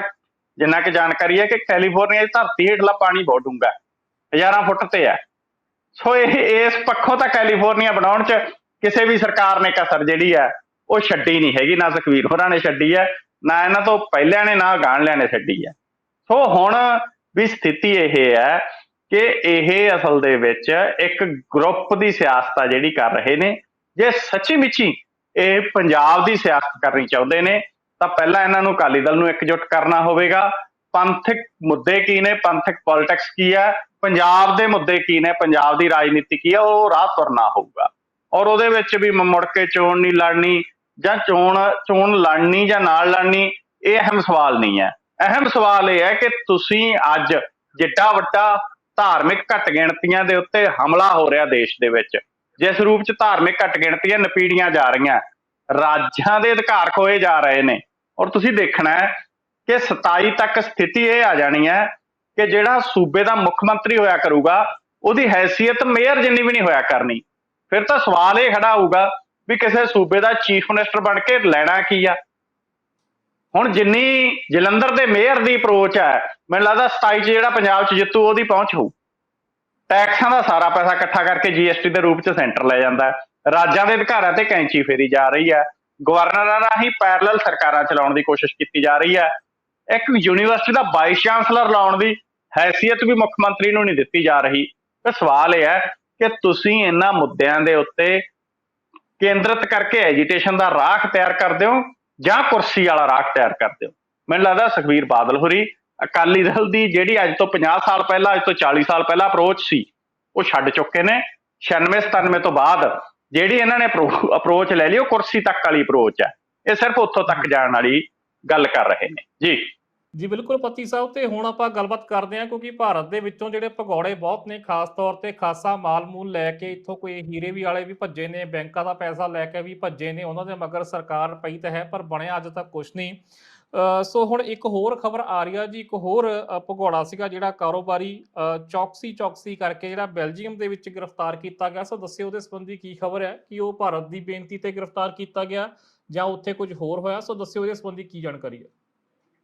ਜਿੰਨਾ ਕਿ ਜਾਣਕਾਰੀ ਹੈ ਕਿ ਕੈਲੀਫੋਰਨੀਆ ਦੀ ਧਰਤੀ ਹੇਠਲਾ ਪਾਣੀ ਬਹੁਤ ਡੂੰਘਾ ਹਜ਼ਾਰਾਂ ਫੁੱਟ ਤੇ ਹੈ। ਸੋ ਇਹ, ਇਸ ਪੱਖੋਂ ਤਾਂ ਕੈਲੀਫੋਰਨੀਆ ਬਣਾਉਣ 'ਚ ਕਿਸੇ ਵੀ ਸਰਕਾਰ ਨੇ ਕਸਰ ਜਿਹੜੀ ਹੈ, ਉਹ ਛੱਡੀ ਨਹੀਂ ਹੈਗੀ, ਨਾ ਸੁਖਵੀਰ ਹੋਰਾਂ ਨੇ ਛੱਡੀ ਹੈ, ਨਾ ਇਹਨਾਂ ਤੋਂ ਪਹਿਲਿਆਂ ਨੇ, ਨਾ ਗਾਣਲਿਆਂ ਨੇ ਛੱਡੀ ਹੈ। ਸੋ ਹੁਣ ਵੀ ਸਥਿਤੀ ਇਹ ਹੈ ਕਿ ਇਹ ਅਸਲ ਦੇ ਵਿੱਚ ਇੱਕ ਗਰੁੱਪ ਦੀ ਸਿਆਸਤ ਆ ਜਿਹੜੀ ਕਰ ਰਹੇ ਨੇ। ਜੇ ਸੱਚੀ ਮਿੱਚੀ ਇਹ ਪੰਜਾਬ ਦੀ ਸਿਆਸਤ ਕਰਨੀ ਚਾਹੁੰਦੇ ਨੇ, ਤਾਂ ਪਹਿਲਾਂ ਇਹਨਾਂ ਨੂੰ ਅਕਾਲੀ ਦਲ ਨੂੰ ਇਕਜੁੱਟ ਕਰਨਾ ਹੋਵੇਗਾ। ਪੰਥਕ ਮੁੱਦੇ ਕੀ ਨੇ? ਪੰਥਕ ਪੋਲਿਟਿਕਸ ਕੀ ਹੈ? ਪੰਜਾਬ ਦੇ ਮੁੱਦੇ ਕੀ ਨੇ? ਪੰਜਾਬ ਦੀ ਰਾਜਨੀਤੀ ਕੀ ਹੈ? ਉਹ ਰਾਹ ਤੁਰਨਾ ਹੋਊਗਾ। ਔਰ ਉਹਦੇ ਵਿੱਚ ਵੀ ਮੁੜ ਕੇ ਚੋਣ ਨਹੀਂ ਲੜਨੀ ਜਾਂ ਚੋਣ ਚੋਣ ਲੜਨੀ ਜਾਂ ਨਾਲ ਲੜਨੀ, ਇਹ ਅਹਿਮ ਸਵਾਲ ਨਹੀਂ ਹੈ। ਅਹਿਮ ਸਵਾਲ ਇਹ ਹੈ ਕਿ ਤੁਸੀਂ ਅੱਜ ਜਿੱਡਾ ਵੱਡਾ ਧਾਰਮਿਕ ਘੱਟ ਗਿਣਤੀਆਂ ਦੇ ਉੱਤੇ ਹਮਲਾ ਹੋ ਰਿਹਾ ਦੇਸ਼ ਦੇ ਵਿੱਚ, ਜਿਸ ਰੂਪ ਚ ਧਾਰਮਿਕ ਘੱਟ ਗਿਣਤੀਆਂ ਨਪੀੜੀਆਂ ਜਾ ਰਹੀਆਂ, ਰਾਜਾਂ ਦੇ ਅਧਿਕਾਰ ਖੋਏ ਜਾ ਰਹੇ ਨੇ, ਔਰ ਤੁਸੀਂ ਦੇਖਣਾ ਹੈ ਕਿ 27 ਤੱਕ ਸਥਿਤੀ ਇਹ ਆ ਜਾਣੀ ਹੈ ਕਿ ਜਿਹੜਾ ਸੂਬੇ ਦਾ ਮੁੱਖ ਮੰਤਰੀ ਹੋਇਆ ਕਰੂਗਾ, ਉਹਦੀ ਹੈਸੀਅਤ ਮੇਅਰ ਜਿੰਨੀ ਵੀ ਨਹੀਂ ਹੋਇਆ ਕਰਨੀ। ਫਿਰ ਤਾਂ ਸਵਾਲ ਇਹ ਖੜਾ ਹੋਊਗਾ ਵੀ ਕਿਸੇ ਸੂਬੇ ਦਾ ਚੀਫ ਮਿਨਿਸਟਰ ਬਣ ਕੇ ਲੈਣਾ ਕੀ ਆ? ਹੁਣ ਜਿੰਨੀ ਜਲੰਧਰ ਦੇ ਮੇਅਰ ਦੀ ਅਪਰੋਚ ਹੈ, ਮੈਨੂੰ ਲੱਗਦਾ 27 ਚ ਜਿਹੜਾ ਪੰਜਾਬ ਚ ਜਿੱਤੂ, ਉਹਦੀ ਪਹੁੰਚ ਹੋਊ। ਟੈਕਸਾਂ ਦਾ ਸਾਰਾ ਪੈਸਾ ਇਕੱਠਾ ਕਰਕੇ ਜੀਐਸਟੀ ਦੇ ਰੂਪ ਚ ਸੈਂਟਰ ਲੈ ਜਾਂਦਾ ਰਾਜਾਂ ਦੇ ਅਧਿਕਾਰਾਂ ਤੇ ਕੈਂਚੀ ਫੇਰੀ ਜਾ ਰਹੀ ਹੈ। ਗਵਰਨਰਾਂ ਰਾਹੀਂ ਪੈਰਲਲ ਸਰਕਾਰਾਂ ਚਲਾਉਣ ਦੀ ਕੋਸ਼ਿਸ਼ ਕੀਤੀ ਜਾ ਰਹੀ ਹੈ। ਇੱਕ ਯੂਨੀਵਰਸਿਟੀ ਦਾ ਵਾਈਸ ਚਾਂਸਲਰ ਲਾਉਣ ਦੀ ਹੈਸੀਅਤ ਵੀ ਮੁੱਖ ਮੰਤਰੀ ਨੂੰ ਨਹੀਂ ਦਿੱਤੀ ਜਾ ਰਹੀ। ਤੇ ਸਵਾਲ ਇਹ ਹੈ ਕਿ ਤੁਸੀਂ ਇਹਨਾਂ ਮੁੱਦਿਆਂ ਦੇ ਉੱਤੇ ਕੇਂਦਰਿਤ ਕਰਕੇ ਐਜੀਟੇਸ਼ਨ ਦਾ ਰਾਖ ਤਿਆਰ ਕਰਦੇ ਹੋ ਜਾਂ ਕੁਰਸੀ ਵਾਲਾ ਰਾਖ ਤਿਆਰ ਕਰਦੇ ਹੋ। ਮੈਨੂੰ ਲੱਗਦਾ ਸੁਖਬੀਰ ਬਾਦਲ ਹੋਰੀ, ਅਕਾਲੀ ਦਲ ਦੀ ਜਿਹੜੀ ਅੱਜ ਤੋਂ 50 ਸਾਲ ਪਹਿਲਾਂ, ਅੱਜ ਤੋਂ 40 ਸਾਲ ਪਹਿਲਾਂ ਅਪਰੋਚ ਸੀ, ਉਹ ਛੱਡ ਚੁੱਕੇ ਨੇ। 96 97 ਤੋਂ ਬਾਅਦ ਜਿਹੜੀ ਇਹਨਾਂ ਨੇ ਅਪਰੋਚ ਲੈ ਲਈ, ਉਹ ਕੁਰਸੀ ਤੱਕ ਵਾਲੀ ਅਪਰੋਚ ਹੈ। ਇਹ ਸਿਰਫ ਉੱਥੋਂ ਤੱਕ ਜਾਣ ਵਾਲੀ ਗੱਲ ਕਰ ਰਹੇ ਨੇ। ਜੀ। ਜੀ ਬਿਲਕੁਲ ਪਤੀ ਸਾਹਿਬ ਤੇ ਹੁਣ ਆਪਾਂ ਗੱਲਬਾਤ ਕਰਦੇ ਹਾਂ ਕਿਉਂਕਿ ਭਾਰਤ ਦੇ ਵਿੱਚੋਂ ਜਿਹੜੇ ਭਗੌੜੇ ਬਹੁਤ ਨੇ, ਖਾਸ ਤੌਰ ਤੇ ਖਾਸਾ ਮਾਲ ਮੂਲ ਲੈ ਕੇ ਇੱਥੋਂ ਕੋਈ ਹੀਰੇ ਵੀ ਵਾਲੇ ਵੀ ਭੱਜੇ ਨੇ, ਬੈਂਕਾਂ ਦਾ ਪੈਸਾ ਲੈ ਕੇ ਵੀ ਭੱਜੇ ਨੇ, ਉਹਨਾਂ ਦੇ ਮਗਰ ਸਰਕਾਰ ਪਈ ਤਾਂ ਹੈ ਪਰ ਬਣਿਆ ਅੱਜ ਤੱਕ ਕੁਝ ਨਹੀਂ। ਸੋ ਹੁਣ ਇੱਕ ਹੋਰ ਖਬਰ ਆ ਰਹੀ ਆ ਜੀ, ਇੱਕ ਹੋਰ ਭਗੌੜਾ ਸੀਗਾ ਜਿਹੜਾ ਕਾਰੋਬਾਰੀ ਚੌਕਸੀ ਚੌਕਸੀ ਕਰਕੇ ਜਿਹੜਾ ਬੈਲਜੀਅਮ ਦੇ ਵਿੱਚ ਗ੍ਰਿਫਤਾਰ ਕੀਤਾ ਗਿਆ। ਸੋ ਦੱਸਿਓ ਉਹਦੇ ਸੰਬੰਧੀ ਕੀ ਖਬਰ ਹੈ ਕਿ ਉਹ ਭਾਰਤ ਦੀ ਬੇਨਤੀ ਤੇ ਗ੍ਰਿਫਤਾਰ ਕੀਤਾ ਗਿਆ ਜਾਂ ਉੱਥੇ ਕੁਝ ਹੋਰ ਹੋਇਆ? ਸੋ ਦੱਸਿਓ ਉਹਦੇ ਸੰਬੰਧੀ ਕੀ ਜਾਣਕਾਰੀ ਹੈ।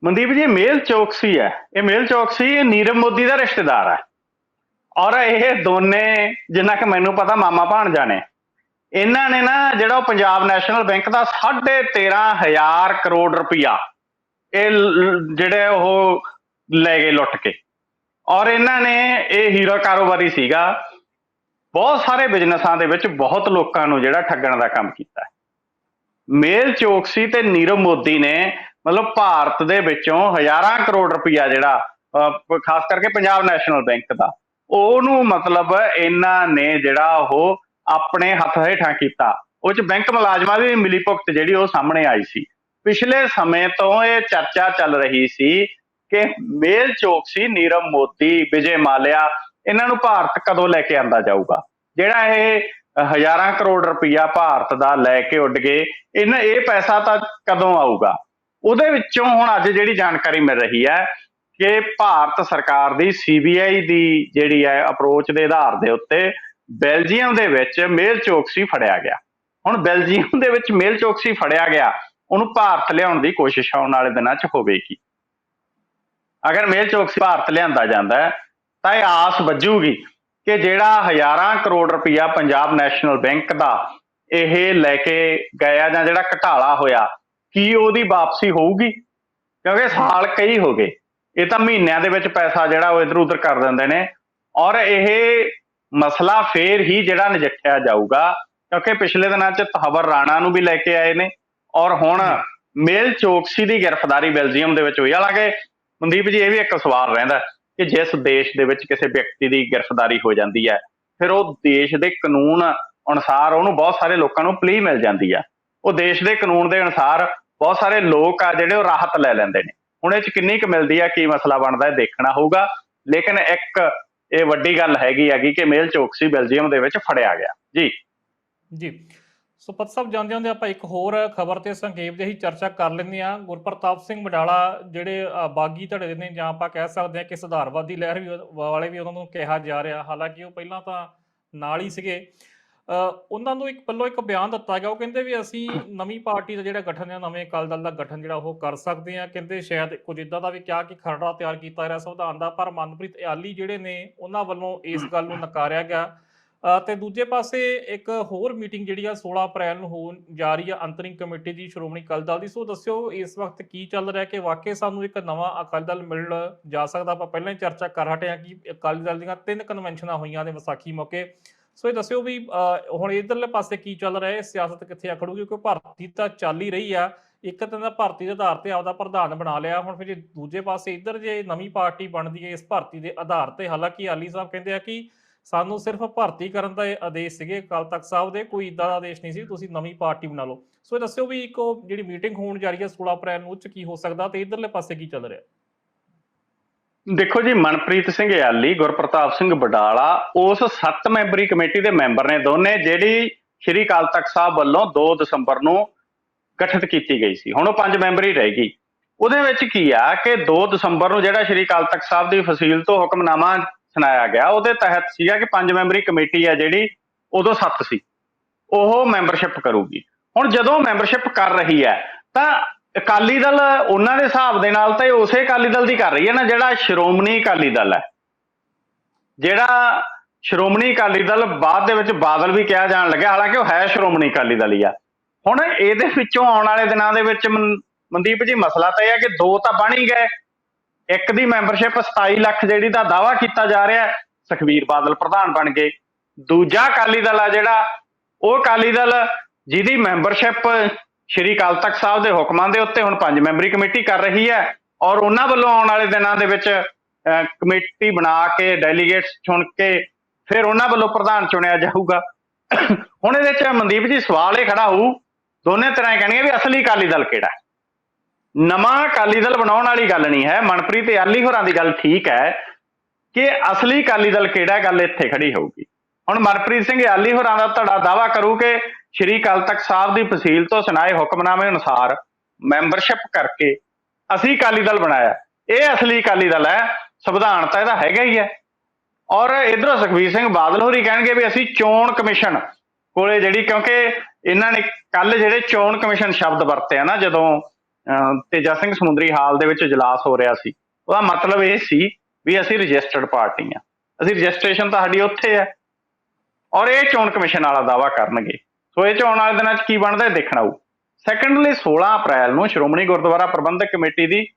ਮਨਦੀਪ ਜੀ, ਇਹ ਮੇਲ ਚੌਕਸੀ ਹੈ। ਇਹ ਮੇਲ ਚੌਕਸੀ ਇਹ ਨੀਰਵ ਮੋਦੀ ਦਾ ਰਿਸ਼ਤੇਦਾਰ ਹੈ। ਔਰ ਇਹ ਦੋਨੇ, ਜਿੰਨਾ ਕਿ ਮੈਨੂੰ ਪਤਾ, ਮਾਮਾ ਭਾਣਜਾ ਨੇ। ਇਹਨਾਂ ਨੇ ਨਾ, ਜਿਹੜਾ ਉਹ ਪੰਜਾਬ ਨੈਸ਼ਨਲ ਬੈਂਕ ਦਾ 13500 ਕਰੋੜ ਰੁਪਇਆ ਇਹ ਜਿਹੜੇ ਉਹ ਲੈ ਗਏ ਲੁੱਟ ਕੇ। ਔਰ ਇਹਨਾਂ ਨੇ ਇਹ ਹੀਰਾ ਕਾਰੋਬਾਰੀ ਸੀਗਾ। ਬਹੁਤ ਸਾਰੇ ਬਿਜ਼ਨਸਾਂ ਦੇ ਵਿੱਚ ਬਹੁਤ ਲੋਕਾਂ ਨੂੰ ਜਿਹੜਾ ਠੱਗਣ ਦਾ ਕੰਮ ਕੀਤਾ। ਹੈ ਮੇਲ ਚੌਕਸੀ ਤੇ ਨੀਰਵ ਮੋਦੀ ਨੇ ਮਤਲਬ ਭਾਰਤ ਦੇ ਵਿੱਚੋਂ ਹਜ਼ਾਰਾਂ ਕਰੋੜ ਰੁਪਇਆ ਜਿਹੜਾ ਅਹ, ਖਾਸ ਕਰਕੇ ਪੰਜਾਬ ਨੈਸ਼ਨਲ ਬੈਂਕ ਦਾ ਉਹਨੂੰ ਮਤਲਬ ਇਹਨਾਂ ਨੇ ਜਿਹੜਾ ਉਹ ਆਪਣੇ ਹੱਥ ਹੇਠਾਂ ਕੀਤਾ। ਉਹ ਚ ਬੈਂਕ ਮੁਲਾਜ਼ਮਾਂ ਦੀ ਮਿਲੀ ਭੁਗਤ ਜਿਹੜੀ ਉਹ ਸਾਹਮਣੇ ਆਈ ਸੀ। ਪਿਛਲੇ ਸਮੇਂ ਤੋਂ ਇਹ ਚਰਚਾ ਚੱਲ ਰਹੀ ਸੀ ਕਿ ਮੇਲ ਚੌਕਸੀ ਨੀਰਵ ਮੋਦੀ ਵਿਜੇ ਮਾਲਿਆ ਇਹਨਾਂ ਨੂੰ ਭਾਰਤ ਕਦੋਂ ਲੈ ਕੇ ਆਂਦਾ ਜਾਊਗਾ? ਜਿਹੜਾ ਇਹ ਹਜ਼ਾਰਾਂ ਕਰੋੜ ਰੁਪਇਆ ਭਾਰਤ ਦਾ ਲੈ ਕੇ ਉੱਡ ਗਏ ਇਹਨਾਂ ਇਹ ਪੈਸਾ ਤਾਂ ਕਦੋਂ ਆਊਗਾ? ਉਹਦੇ ਵਿੱਚੋਂ ਹੁਣ ਅੱਜ ਜਿਹੜੀ ਜਾਣਕਾਰੀ ਮਿਲ ਰਹੀ ਹੈ ਕਿ ਭਾਰਤ ਸਰਕਾਰ ਦੀ ਸੀਬੀਆਈ ਦੀ ਜਿਹੜੀ ਹੈ ਅਪਰੋਚ ਦੇ ਆਧਾਰ ਦੇ ਉੱਤੇ ਬੈਲਜੀਅਮ ਦੇ ਵਿੱਚ ਮੇਲ ਚੌਕਸੀ ਫੜਿਆ ਗਿਆ। ਹੁਣ ਬੈਲਜੀਅਮ ਦੇ ਵਿੱਚ ਮੇਲ ਚੌਕਸੀ ਫੜਿਆ ਗਿਆ, ਉਹਨੂੰ ਭਾਰਤ ਲਿਆਉਣ ਦੀ ਕੋਸ਼ਿਸ਼ ਆਉਣ ਵਾਲੇ ਦਿਨਾਂ 'ਚ ਹੋਵੇਗੀ। ਅਗਰ ਮੇਲ ਚੌਕਸੀ ਭਾਰਤ ਲਿਆਂਦਾ ਜਾਂਦਾ ਹੈ, ਤਾਂ ਇਹ ਆਸ ਵੱਜੂਗੀ ਕਿ ਜਿਹੜਾ ਹਜ਼ਾਰਾਂ ਕਰੋੜ ਰੁਪਇਆ ਪੰਜਾਬ ਨੈਸ਼ਨਲ ਬੈਂਕ ਦਾ ਇਹ ਲੈ ਕੇ ਗਿਆ ਜਾਂ ਜਿਹੜਾ ਘਟਾਲਾ ਹੋਇਆ ਕੀ ਉਹਦੀ ਵਾਪਸੀ ਹੋਊਗੀ? ਕਿਉਂਕਿ ਸਾਲ ਕਈ ਹੋ ਗਏ। ਇਹ ਤਾਂ ਮਹੀਨਿਆਂ ਦੇ ਵਿੱਚ ਪੈਸਾ ਜਿਹੜਾ ਉਹ ਇਧਰ ਉਧਰ ਕਰ ਦਿੰਦੇ ਨੇ। ਔਰ ਇਹ ਮਸਲਾ ਫੇਰ ਹੀ ਜਿਹੜਾ ਨਜਿੱਠਿਆ ਜਾਊਗਾ ਕਿਉਂਕਿ ਪਿਛਲੇ ਦਿਨਾਂ 'ਚ ਤਹਵਰ ਰਾਣਾ ਨੂੰ ਵੀ ਲੈ ਕੇ ਆਏ ਨੇ। ਔਰ ਹੁਣ ਮੇਲ ਚੋਕਸੀ ਦੀ ਗ੍ਰਿਫਤਾਰੀ ਬੈਲਜੀਅਮ ਦੇ ਵਿੱਚ ਹੋਈ। ਹਾਲਾਂਕਿ ਮਨਦੀਪ ਜੀ ਇਹ ਵੀ ਇੱਕ ਸਵਾਲ ਰਹਿੰਦਾ ਕਿ ਜਿਸ ਦੇਸ਼ ਦੇ ਵਿੱਚ ਕਿਸੇ ਵਿਅਕਤੀ ਦੀ ਗ੍ਰਿਫਤਾਰੀ ਹੋ ਜਾਂਦੀ ਹੈ ਫਿਰ ਉਹ ਦੇਸ਼ ਦੇ ਕਾਨੂੰਨ ਅਨੁਸਾਰ ਉਹਨੂੰ ਬਹੁਤ ਸਾਰੇ ਲੋਕਾਂ ਨੂੰ ਪਲੀ ਮਿਲ ਜਾਂਦੀ ਆ ਉਹ ਦੇਸ਼ ਦੇ ਕਾਨੂੰਨ ਦੇ ਅਨੁਸਾਰ ਬਹੁਤ ਸਾਰੇ ਲੋਕ ਆ ਜਿਹੜੇ ਉਹ ਰਾਹਤ ਲੈ ਲੈਂਦੇ ਨੇ। ਹੁਣ ਇਹ ਚ ਕਿੰਨੀ ਕੁ ਮਿਲਦੀ ਆ, ਕੀ ਮਸਲਾ ਬਣਦਾ ਹੈ ਦੇਖਣਾ ਹੋਊਗਾ। ਲੇਕਿਨ ਇੱਕ ਇਹ ਵੱਡੀ ਗੱਲ ਹੈਗੀ ਹੈਗੀ ਕਿ ਮੇਲ ਚੋਕਸੀ ਬੈਲਜੀਅਮ ਦੇ ਵਿੱਚ ਫੜਿਆ ਗਿਆ। ਜੀ। ਜੀ। ਸੋ ਪਤ ਸਾਹਿਬ ਜਾਂਦੇ ਹੁੰਦੇ ਆਪਾਂ ਇੱਕ ਹੋਰ ਖਬਰ ਤੇ ਸੰਖੇਪ ਜਿਹੀ ਚਰਚਾ ਕਰ ਲੈਂਦੇ ਆ ਗੁਰਪ੍ਰਤਾਪ ਸਿੰਘ ਵਡਾਲਾ ਜਿਹੜੇ ਬਾਗੀ ਧੜੇ ਦੇ ਨੇ ਜਾਂ ਆਪਾਂ ਕਹਿ ਸਕਦੇ ਆ ਕਿ ਸੁਧਾਰਵਾਦੀ ਲਹਿਰ ਵੀ ਵਾਲੇ ਵੀ ਉਹਨਾਂ ਨੂੰ ਕਿਹਾ ਜਾ ਰਿਹਾ। ਹਾਲਾਂਕਿ ਉਹ ਪਹਿਲਾਂ ਤਾਂ ਨਾਲ ਹੀ ਸੀਗੇ। ਉਹਨਾਂ ਨੂੰ ਇੱਕ ਪੱਲੋ ਇੱਕ ਬਿਆਨ ਦਿੱਤਾ ਗਿਆ। ਉਹ ਕਹਿੰਦੇ ਵੀ ਅਸੀਂ ਨਵੀਂ ਪਾਰਟੀ ਦਾ ਜਿਹੜਾ ਗਠਨ ਹੈ ਨਵੇਂ ਅਕਾਲੀ ਦਲ ਦਾ ਗਠਨ ਜਿਹੜਾ ਉਹ ਕਰ ਸਕਦੇ ਆ। ਕਹਿੰਦੇ ਸ਼ਾਇਦ ਕੁਝ ਇਦਾਂ ਦਾ ਵੀ ਕਿਹਾ ਕਿ ਖਰੜਾ ਤਿਆਰ ਕੀਤਾ ਗਿਆ ਸੰਵਿਧਾਨ ਦਾ। ਪਰ ਮਨਪ੍ਰੀਤ ਇਆਲੀ ਜਿਹੜੇ ਨੇ ਉਹਨਾਂ ਵੱਲੋਂ ਇਸ ਗੱਲ ਨੂੰ ਨਕਾਰਿਆ ਗਿਆ। ਅ, ਤੇ ਦੂਜੇ ਪਾਸੇ ਇੱਕ ਹੋਰ ਮੀਟਿੰਗ ਜਿਹੜੀ ਆ 16 ਅਪ੍ਰੈਲ ਨੂੰ ਹੋਣ ਜਾ ਰਹੀ ਆ ਅੰਤਰਿੰਗ ਕਮੇਟੀ ਦੀ ਸ਼੍ਰੋਮਣੀ ਅਕਾਲੀ ਦਲ ਦੀ। ਸੋ ਦੱਸਿਓ ਇਸ ਵਕਤ ਕੀ ਚੱਲ ਰਿਹਾ ਕਿ ਵਾਕਈ ਸਾਨੂੰ ਇੱਕ ਨਵਾਂ ਅਕਾਲੀ ਦਲ ਮਿਲ ਜਾ ਸਕਦਾ? ਆਪਾਂ ਪਹਿਲਾਂ ਹੀ ਚਰਚਾ ਕਰ ਹਟੇ ਆ ਕਿ ਅਕਾਲੀ ਦਲ ਦੀਆਂ ਤਿੰਨ ਕਨਵੈਨਸ਼ਨਾਂ ਹੋਈਆਂ ਨੇ ਵਿਸਾਖੀ ਮੌਕੇ। ਸੋ ਇਹ ਦੱਸਿਓ ਵੀ ਹੁਣ ਇਧਰਲੇ ਪਾਸੇ ਕੀ ਚੱਲ ਰਿਹਾ ਹੈ? ਸਿਆਸਤ ਕਿੱਥੇ ਅਖੜੂਗੀ ਕਿਉਂਕਿ ਭਾਰਤੀ ਤਾਂ ਚੱਲ ਹੀ ਰਹੀ ਆ। ਇੱਕ ਤਾਂ ਦਾ ਭਰਤੀ ਦੇ ਆਧਾਰ ਤੇ ਆਪਦਾ ਪ੍ਰਧਾਨ ਬਣਾ ਲਿਆ। ਹੁਣ ਫਿਰ ਜੇ ਦੂਜੇ ਪਾਸੇ ਇੱਧਰ ਜੇ ਨਵੀਂ ਪਾਰਟੀ ਬਣਦੀ ਹੈ, ਇਸ ਭਾਰਤੀ ਦੇ ਆਧਾਰ ਤੇ, ਹਾਲਾਂਕਿ ਆਲੀ ਸਾਹਿਬ ਕਹਿੰਦੇ ਆ ਕਿ ਸਾਨੂੰ ਸਿਰਫ ਭਰਤੀ ਕਰਨ ਦਾ ਆਦੇਸ਼ ਸੀਗੇ ਅਕਾਲ ਤਖਤ ਸਾਹਿਬ ਦੇ, ਕੋਈ ਇਦਾਂ ਦਾ ਆਦੇਸ਼ ਨਹੀਂ ਸੀ, ਤੁਸੀਂ ਨਵੀਂ ਪਾਰਟੀ ਬਣਾ ਲਓ। ਸੋ ਇਹ ਦੱਸਿਓ ਵੀ ਇੱਕ ਉਹ ਜਿਹੜੀ ਮੀਟਿੰਗ ਹੋਣ ਜਾ ਰਹੀ ਹੈ 16 ਅਪ੍ਰੈਲ ਨੂੰ, ਉਹ 'ਚ ਕੀ ਹੋ ਸਕਦਾ ਤੇ ਇਧਰਲੇ ਪਾਸੇ ਕੀ ਚੱਲ ਰਿਹਾ? ਦੇਖੋ ਜੀ, ਮਨਪ੍ਰੀਤ ਸਿੰਘ ਯਾਲੀ ਗੁਰਪ੍ਰਤਾਪ ਸਿੰਘ ਬਡਾਲਾ, ਉਸ 7 ਮੈਂਬਰੀ ਕਮੇਟੀ ਦੇ ਮੈਂਬਰ ਨੇ ਦੋਨੇ, ਜਿਹੜੀ ਸ਼੍ਰੀ ਅਕਾਲ ਤਖਤ ਸਾਹਿਬ ਵੱਲੋਂ 2 ਦਸੰਬਰ ਨੂੰ ਗਠਿਤ ਕੀਤੀ ਗਈ ਸੀ। ਹੁਣ ਉਹ 5 ਮੈਂਬਰੀ ਰਹਿ ਗਈ। ਉਹਦੇ ਵਿੱਚ ਕੀ ਆ ਕਿ 2 ਦਸੰਬਰ ਨੂੰ ਜਿਹੜਾ ਸ਼੍ਰੀ ਅਕਾਲ ਤਖਤ ਸਾਹਿਬ ਦੀ ਫਸੀਲ ਤੋਂ ਹੁਕਮਨਾਮਾ ਸੁਣਾਇਆ ਗਿਆ, ਉਹਦੇ ਤਹਿਤ ਸੀਗਾ ਕਿ 5 ਮੈਂਬਰੀ ਕਮੇਟੀ ਆ ਜਿਹੜੀ, ਉਦੋਂ 7 ਸੀ। ਉਹ ਮੈਂਬਰਸ਼ਿਪ ਕਰੂਗੀ। ਹੁਣ ਜਦੋਂ ਮੈਂਬਰਸ਼ਿਪ ਕਰ ਰਹੀ ਹੈ, ਤਾਂ ਅਕਾਲੀ ਦਲ ਉਹਨਾਂ ਦੇ ਹਿਸਾਬ ਦੇ ਨਾਲ ਤਾਂ ਇਹ ਉਸੇ ਅਕਾਲੀ ਦਲ ਦੀ ਕਰ ਰਹੀ ਹੈ ਨਾ, ਜਿਹੜਾ ਸ਼੍ਰੋਮਣੀ ਅਕਾਲੀ ਦਲ ਹੈ। ਜਿਹੜਾ ਸ਼੍ਰੋਮਣੀ ਅਕਾਲੀ ਦਲ ਬਾਅਦ ਦੇ ਵਿੱਚ ਬਾਦਲ ਵੀ ਕਿਹਾ ਜਾਣ ਲੱਗਿਆ, ਹਾਲਾਂਕਿ ਉਹ ਹੈ ਸ਼੍ਰੋਮਣੀ ਅਕਾਲੀ ਦਲ ਹੀ ਆ। ਹੁਣ ਇਹਦੇ ਵਿੱਚੋਂ ਆਉਣ ਵਾਲੇ ਦਿਨਾਂ ਦੇ ਵਿੱਚ ਮਨ- ਮਨਦੀਪ ਜੀ, ਮਸਲਾ ਤਾਂ ਇਹ ਹੈ ਕਿ ਦੋ ਤਾਂ ਬਣ ਹੀ ਗਏ। ਇੱਕ ਦੀ ਮੈਂਬਰਸ਼ਿਪ 27 ਲੱਖ ਜਿਹੜੀ ਦਾ ਦਾਵਾ ਕੀਤਾ ਜਾ ਰਿਹਾ ਹੈ ਸੁਖਬੀਰ ਬਾਦਲ ਪ੍ਰਧਾਨ ਬਣ ਗਏ। ਦੂਜਾ ਅਕਾਲੀ ਦਲ ਆ ਜਿਹੜਾ, ਉਹ ਅਕਾਲੀ ਦਲ ਜਿਹਦੀ ਮੈਂਬਰਸ਼ਿਪ ਸ਼੍ਰੀ ਅਕਾਲ ਤਖਤ ਸਾਹਿਬ ਦੇ ਹੁਕਮਾਂ ਦੇ ਉੱਤੇ ਹੁਣ ਪੰਜ ਮੈਂਬਰੀ ਕਮੇਟੀ ਕਰ ਰਹੀ ਹੈ ਔਰ ਉਹਨਾਂ ਵੱਲੋਂ ਆਉਣ ਵਾਲੇ ਦਿਨਾਂ ਦੇ ਵਿੱਚ ਕਮੇਟੀ ਬਣਾ ਕੇ ਡੈਲੀਗੇਟਸ ਚੁਣ ਕੇ ਫਿਰ ਉਹਨਾਂ ਵੱਲੋਂ ਪ੍ਰਧਾਨ ਚੁਣਿਆ ਜਾਊਗਾ। ਹੁਣ ਇਹਦੇ ਚ ਮਨਦੀਪ ਜੀ, ਸਵਾਲ ਇਹ ਖੜਾ ਹੋਊ, ਦੋਨੇ ਤਰ੍ਹਾਂ ਇਹ ਕਹਿਣਗੇ ਵੀ ਅਸਲੀ ਅਕਾਲੀ ਦਲ ਕਿਹੜਾ ਨਵਾਂ ਅਕਾਲੀ ਦਲ ਬਣਾਉਣ ਵਾਲੀ ਗੱਲ ਨਹੀਂ ਹੈ, ਮਨਪ੍ਰੀਤ ਯਾਲੀ ਹੋਰਾਂ ਦੀ ਗੱਲ ਠੀਕ ਹੈ ਕਿ ਅਸਲੀ ਅਕਾਲੀ ਦਲ ਕਿਹੜਾ ਗੱਲ ਇੱਥੇ ਖੜੀ ਹੋਊਗੀ। ਹੁਣ ਮਨਪ੍ਰੀਤ ਸਿੰਘ ਯਾਲੀ ਹੋਰਾਂ ਦਾ ਧੜਾ ਦਾਵਾ ਕਰੂ ਕਿ ਸ਼੍ਰੀ ਅਕਾਲ ਤਖਤ ਸਾਹਿਬ ਦੀ ਫਸੀਲ ਤੋਂ ਸੁਣਾਏ ਹੁਕਮਨਾਮੇ ਅਨੁਸਾਰ ਮੈਂਬਰਸ਼ਿਪ ਕਰਕੇ ਅਸੀਂ ਅਕਾਲੀ ਦਲ ਬਣਾਇਆ। ਇਹ ਅਸਲੀ ਅਕਾਲੀ ਦਲ ਹੈ, ਸੰਵਿਧਾਨ ਤਾਂ ਇਹਦਾ ਹੈਗਾ ਹੀ ਹੈ। ਔਰ ਇਧਰੋਂ ਸੁਖਬੀਰ ਸਿੰਘ ਬਾਦਲ ਹੋਰੀ ਕਹਿਣਗੇ ਵੀ ਅਸੀਂ ਚੋਣ ਕਮਿਸ਼ਨ ਕੋਲੇ ਜਿਹੜੀ, ਕਿਉਂਕਿ ਇਹਨਾਂ ਨੇ ਕੱਲ ਜਿਹੜੇ ਚੋਣ ਕਮਿਸ਼ਨ ਸ਼ਬਦ ਵਰਤਿਆ ਨਾ, ਜਦੋਂ ਤੇਜਾ ਸਿੰਘ ਸਮੁੰਦਰੀ ਹਾਲ ਦੇ ਵਿੱਚ ਇਜਲਾਸ ਹੋ ਰਿਹਾ ਸੀ, ਉਹਦਾ ਮਤਲਬ ਇਹ ਸੀ ਵੀ ਅਸੀਂ ਰਜਿਸਟਰਡ ਪਾਰਟੀ ਆ। ਅਸੀਂ ਰਜਿਸਟ੍ਰੇਸ਼ਨ ਤਾਂ ਸਾਡੀ ਉੱਥੇ ਹੈ। ਔਰ ਇਹ ਚੋਣ ਕਮਿਸ਼ਨ ਵਾਲਾ ਦਾਵਾ ਕਰਨਗੇ। ਸੋ ਇਹ ਚ ਆਉਣ ਵਾਲੇ ਦਿਨਾਂ 'ਚ ਕੀ ਬਣਦਾ ਇਹ ਦੇਖਣਾ ਹੋਊ। ਸੈਕੰਡਲੀ 16 ਅਪ੍ਰੈਲ ਨੂੰ ਸ਼੍ਰੋਮਣੀ ਗੁਰਦੁਆਰਾ ਪ੍ਰਬੰਧਕ ਕਮੇਟੀ ਦੀ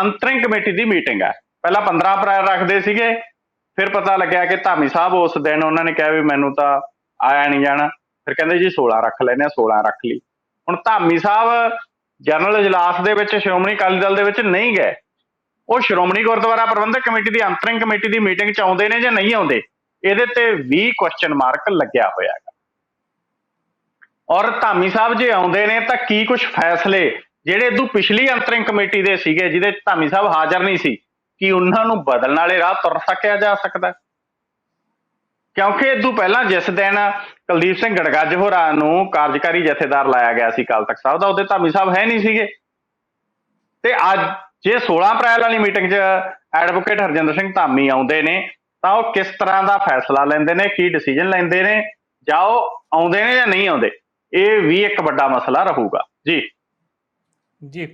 ਅੰਤਰਿੰਗ ਕਮੇਟੀ ਦੀ ਮੀਟਿੰਗ ਹੈ। ਪਹਿਲਾਂ 15 ਅਪ੍ਰੈਲ ਰੱਖਦੇ ਸੀਗੇ, ਫਿਰ ਪਤਾ ਲੱਗਿਆ ਕਿ ਧਾਮੀ ਸਾਹਿਬ ਉਸ ਦਿਨ ਉਹਨਾਂ ਨੇ ਕਿਹਾ ਵੀ ਮੈਨੂੰ ਤਾਂ ਆਇਆ ਨਹੀਂ ਜਾਣਾ। ਫਿਰ ਕਹਿੰਦੇ ਜੀ 16 ਰੱਖ ਲੈਨੇ ਆ 16 ਰੱਖ ਲਈ। ਹੁਣ ਧਾਮੀ ਸਾਹਿਬ ਜਨਰਲ ਇਜਲਾਸ ਦੇ ਵਿੱਚ, ਸ਼੍ਰੋਮਣੀ ਅਕਾਲੀ ਦਲ ਦੇ ਵਿੱਚ ਨਹੀਂ ਗਏ। ਉਹ ਸ਼੍ਰੋਮਣੀ ਗੁਰਦੁਆਰਾ ਪ੍ਰਬੰਧਕ ਕਮੇਟੀ ਦੀ ਅੰਤਰਿੰਗ ਕਮੇਟੀ ਦੀ ਮੀਟਿੰਗ ਚ ਆਉਂਦੇ ਨੇ ਜਾਂ ਨਹੀਂ ਆਉਂਦੇ? ਇਹਦੇ ਤੇ 20 ਕੁਐਸਚਨ ਮਾਰਕ ਲੱਗਿਆ ਹੋਇਆ ਹੈਗਾ ਔਰ ਧਾਮੀ ਸਾਹਿਬ ਜੇ ਆਉਂਦੇ ਨੇ ਤਾਂ ਕੀ ਕੁਝ ਫੈਸਲੇ? ਜਿਹੜੇ ਇਦੋਂ ਪਿਛਲੀ ਅੰਤਰਿੰਗ ਕਮੇਟੀ ਦੇ ਸੀਗੇ, ਜਿਹਦੇ ਧਾਮੀ ਸਾਹਿਬ ਹਾਜ਼ਰ ਨਹੀਂ ਸੀ, ਕਿ ਉਹਨਾਂ ਨੂੰ ਬਦਲਣ ਵਾਲੇ ਰਾਹ ਤੁਰ ਸਕਿਆ ਜਾ ਸਕਦਾ? ਕਿਉਂਕਿ ਇਦੋਂ ਪਹਿਲਾਂ ਜਿਸ ਦਿਨ ਕੁਲਦੀਪ ਸਿੰਘ ਗੜਗੱਜ ਹੋਰਾਂ ਨੂੰ ਕਾਰਜਕਾਰੀ ਜਥੇਦਾਰ ਲਾਇਆ ਗਿਆ ਸੀ ਕਾਲ ਤਖਤ ਸਾਹਿਬ ਦਾ, ਉਹਦੇ ਧਾਮੀ ਸਾਹਿਬ ਹੈ ਨਹੀਂ ਸੀਗੇ। ਤੇ ਅੱਜ ਜੇ 16 ਅਪ੍ਰੈਲ ਵਾਲੀ ਮੀਟਿੰਗ 'ਚ ਐਡਵੋਕੇਟ ਹਰਜਿੰਦਰ ਸਿੰਘ ਧਾਮੀ ਆਉਂਦੇ ਨੇ, ਤਾਂ ਉਹ ਕਿਸ ਤਰ੍ਹਾਂ ਦਾ ਫੈਸਲਾ ਲੈਂਦੇ ਨੇ, ਕੀ ਡਿਸੀਜਨ ਲੈਂਦੇ ਨੇ? ਜਾਂ ਉਹ ਆਉਂਦੇ ਨੇ ਜਾਂ ਨਹੀਂ ਆਉਂਦੇ? ਇਹ ਵੀ ਇੱਕ ਵੱਡਾ ਮਸਲਾ ਰਹੂਗਾ। ਜੀ। ਜੀ।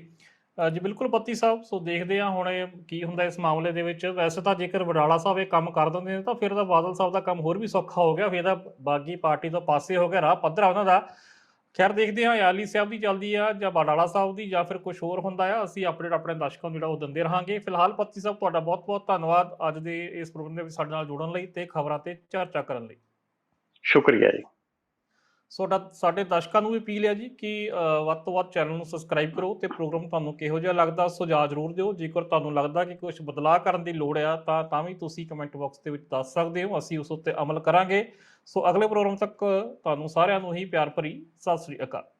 ਜੀ ਬਿਲਕੁਲ ਪੱਤੀ ਸਾਹਿਬ ਸੋ ਦੇਖਦੇ ਹਾਂ ਹੁਣ ਇਹ ਕੀ ਹੁੰਦਾ ਇਸ ਮਾਮਲੇ ਦੇ ਵਿੱਚ। ਵੈਸੇ ਤਾਂ ਜੇਕਰ ਵਡਾਲਾ ਸਾਹਿਬ ਇਹ ਕੰਮ ਕਰ ਦਿੰਦੇ ਨੇ ਤਾਂ ਫਿਰ ਤਾਂ ਬਾਦਲ ਸਾਹਿਬ ਦਾ ਕੰਮ ਹੋਰ ਵੀ ਸੌਖਾ ਹੋ ਗਿਆ। ਫਿਰ ਤਾਂ ਬਾਗੀ ਪਾਰਟੀ ਤੋਂ ਪਾਸੇ ਹੋ ਗਿਆ ਰਾਹ ਪੱਧਰਾ ਉਹਨਾਂ ਦਾ। ਖੈਰ ਦੇਖਦੇ ਹਾਂ ਯਾਲੀ ਸਾਹਿਬ ਦੀ ਚੱਲਦੀ ਆ ਜਾਂ ਵਡਾਲਾ ਸਾਹਿਬ ਦੀ ਜਾਂ ਫਿਰ ਕੁਝ ਹੋਰ ਹੁੰਦਾ ਆ। ਅਸੀਂ ਅਪਡੇਟ ਆਪਣੇ ਦਰਸ਼ਕਾਂ ਨੂੰ ਜਿਹੜਾ ਉਹ ਦਿੰਦੇ ਰਹਾਂਗੇ। ਫਿਲਹਾਲ ਪੱਤੀ ਸਾਹਿਬ ਤੁਹਾਡਾ ਬਹੁਤ ਬਹੁਤ ਧੰਨਵਾਦ ਅੱਜ ਦੇ ਇਸ ਪ੍ਰੋਗਰਾਮ ਦੇ ਵਿੱਚ ਸਾਡੇ ਨਾਲ ਜੁੜਨ ਲਈ ਤੇ ਖਬਰਾਂ ਤੇ ਚਰਚਾ ਕਰਨ ਲਈ। ਸ਼ੁਕਰੀਆ ਜੀ। ਤੁਹਾਡਾ ਸਾਡੇ ਦਰਸ਼ਕਾਂ ਨੂੰ ਵੀ ਅਪੀਲ ਹੈ ਜੀ ਕਿ ਵੱਧ ਤੋਂ ਵੱਧ ਚੈਨਲ ਨੂੰ ਸਬਸਕ੍ਰਾਈਬ ਕਰੋ ਤੇ ਪ੍ਰੋਗਰਾਮ ਤੁਹਾਨੂੰ ਕਿਹੋ ਜਿਹਾ ਲੱਗਦਾ ਸੁਝਾਅ ਜ਼ਰੂਰ ਦਿਓ। ਜੇਕਰ ਤੁਹਾਨੂੰ ਲੱਗਦਾ ਕਿ ਕੁਝ ਬਦਲਾਅ ਕਰਨ ਦੀ ਲੋੜ ਆ, ਤਾਂ ਤਾਂ ਵੀ ਤੁਸੀਂ ਕਮੈਂਟ ਬਾਕਸ ਦੇ ਵਿੱਚ ਦੱਸ ਸਕਦੇ ਹੋ। ਅਸੀਂ ਉਸ ਉੱਤੇ ਅਮਲ ਕਰਾਂਗੇ। ਸੋ ਅਗਲੇ ਪ੍ਰੋਗਰਾਮ ਤੱਕ ਤੁਹਾਨੂੰ ਸਾਰਿਆਂ ਨੂੰ ਹੀ ਪਿਆਰ ਭਰੀ ਸਤਿ ਸ੍ਰੀ ਅਕਾਲ।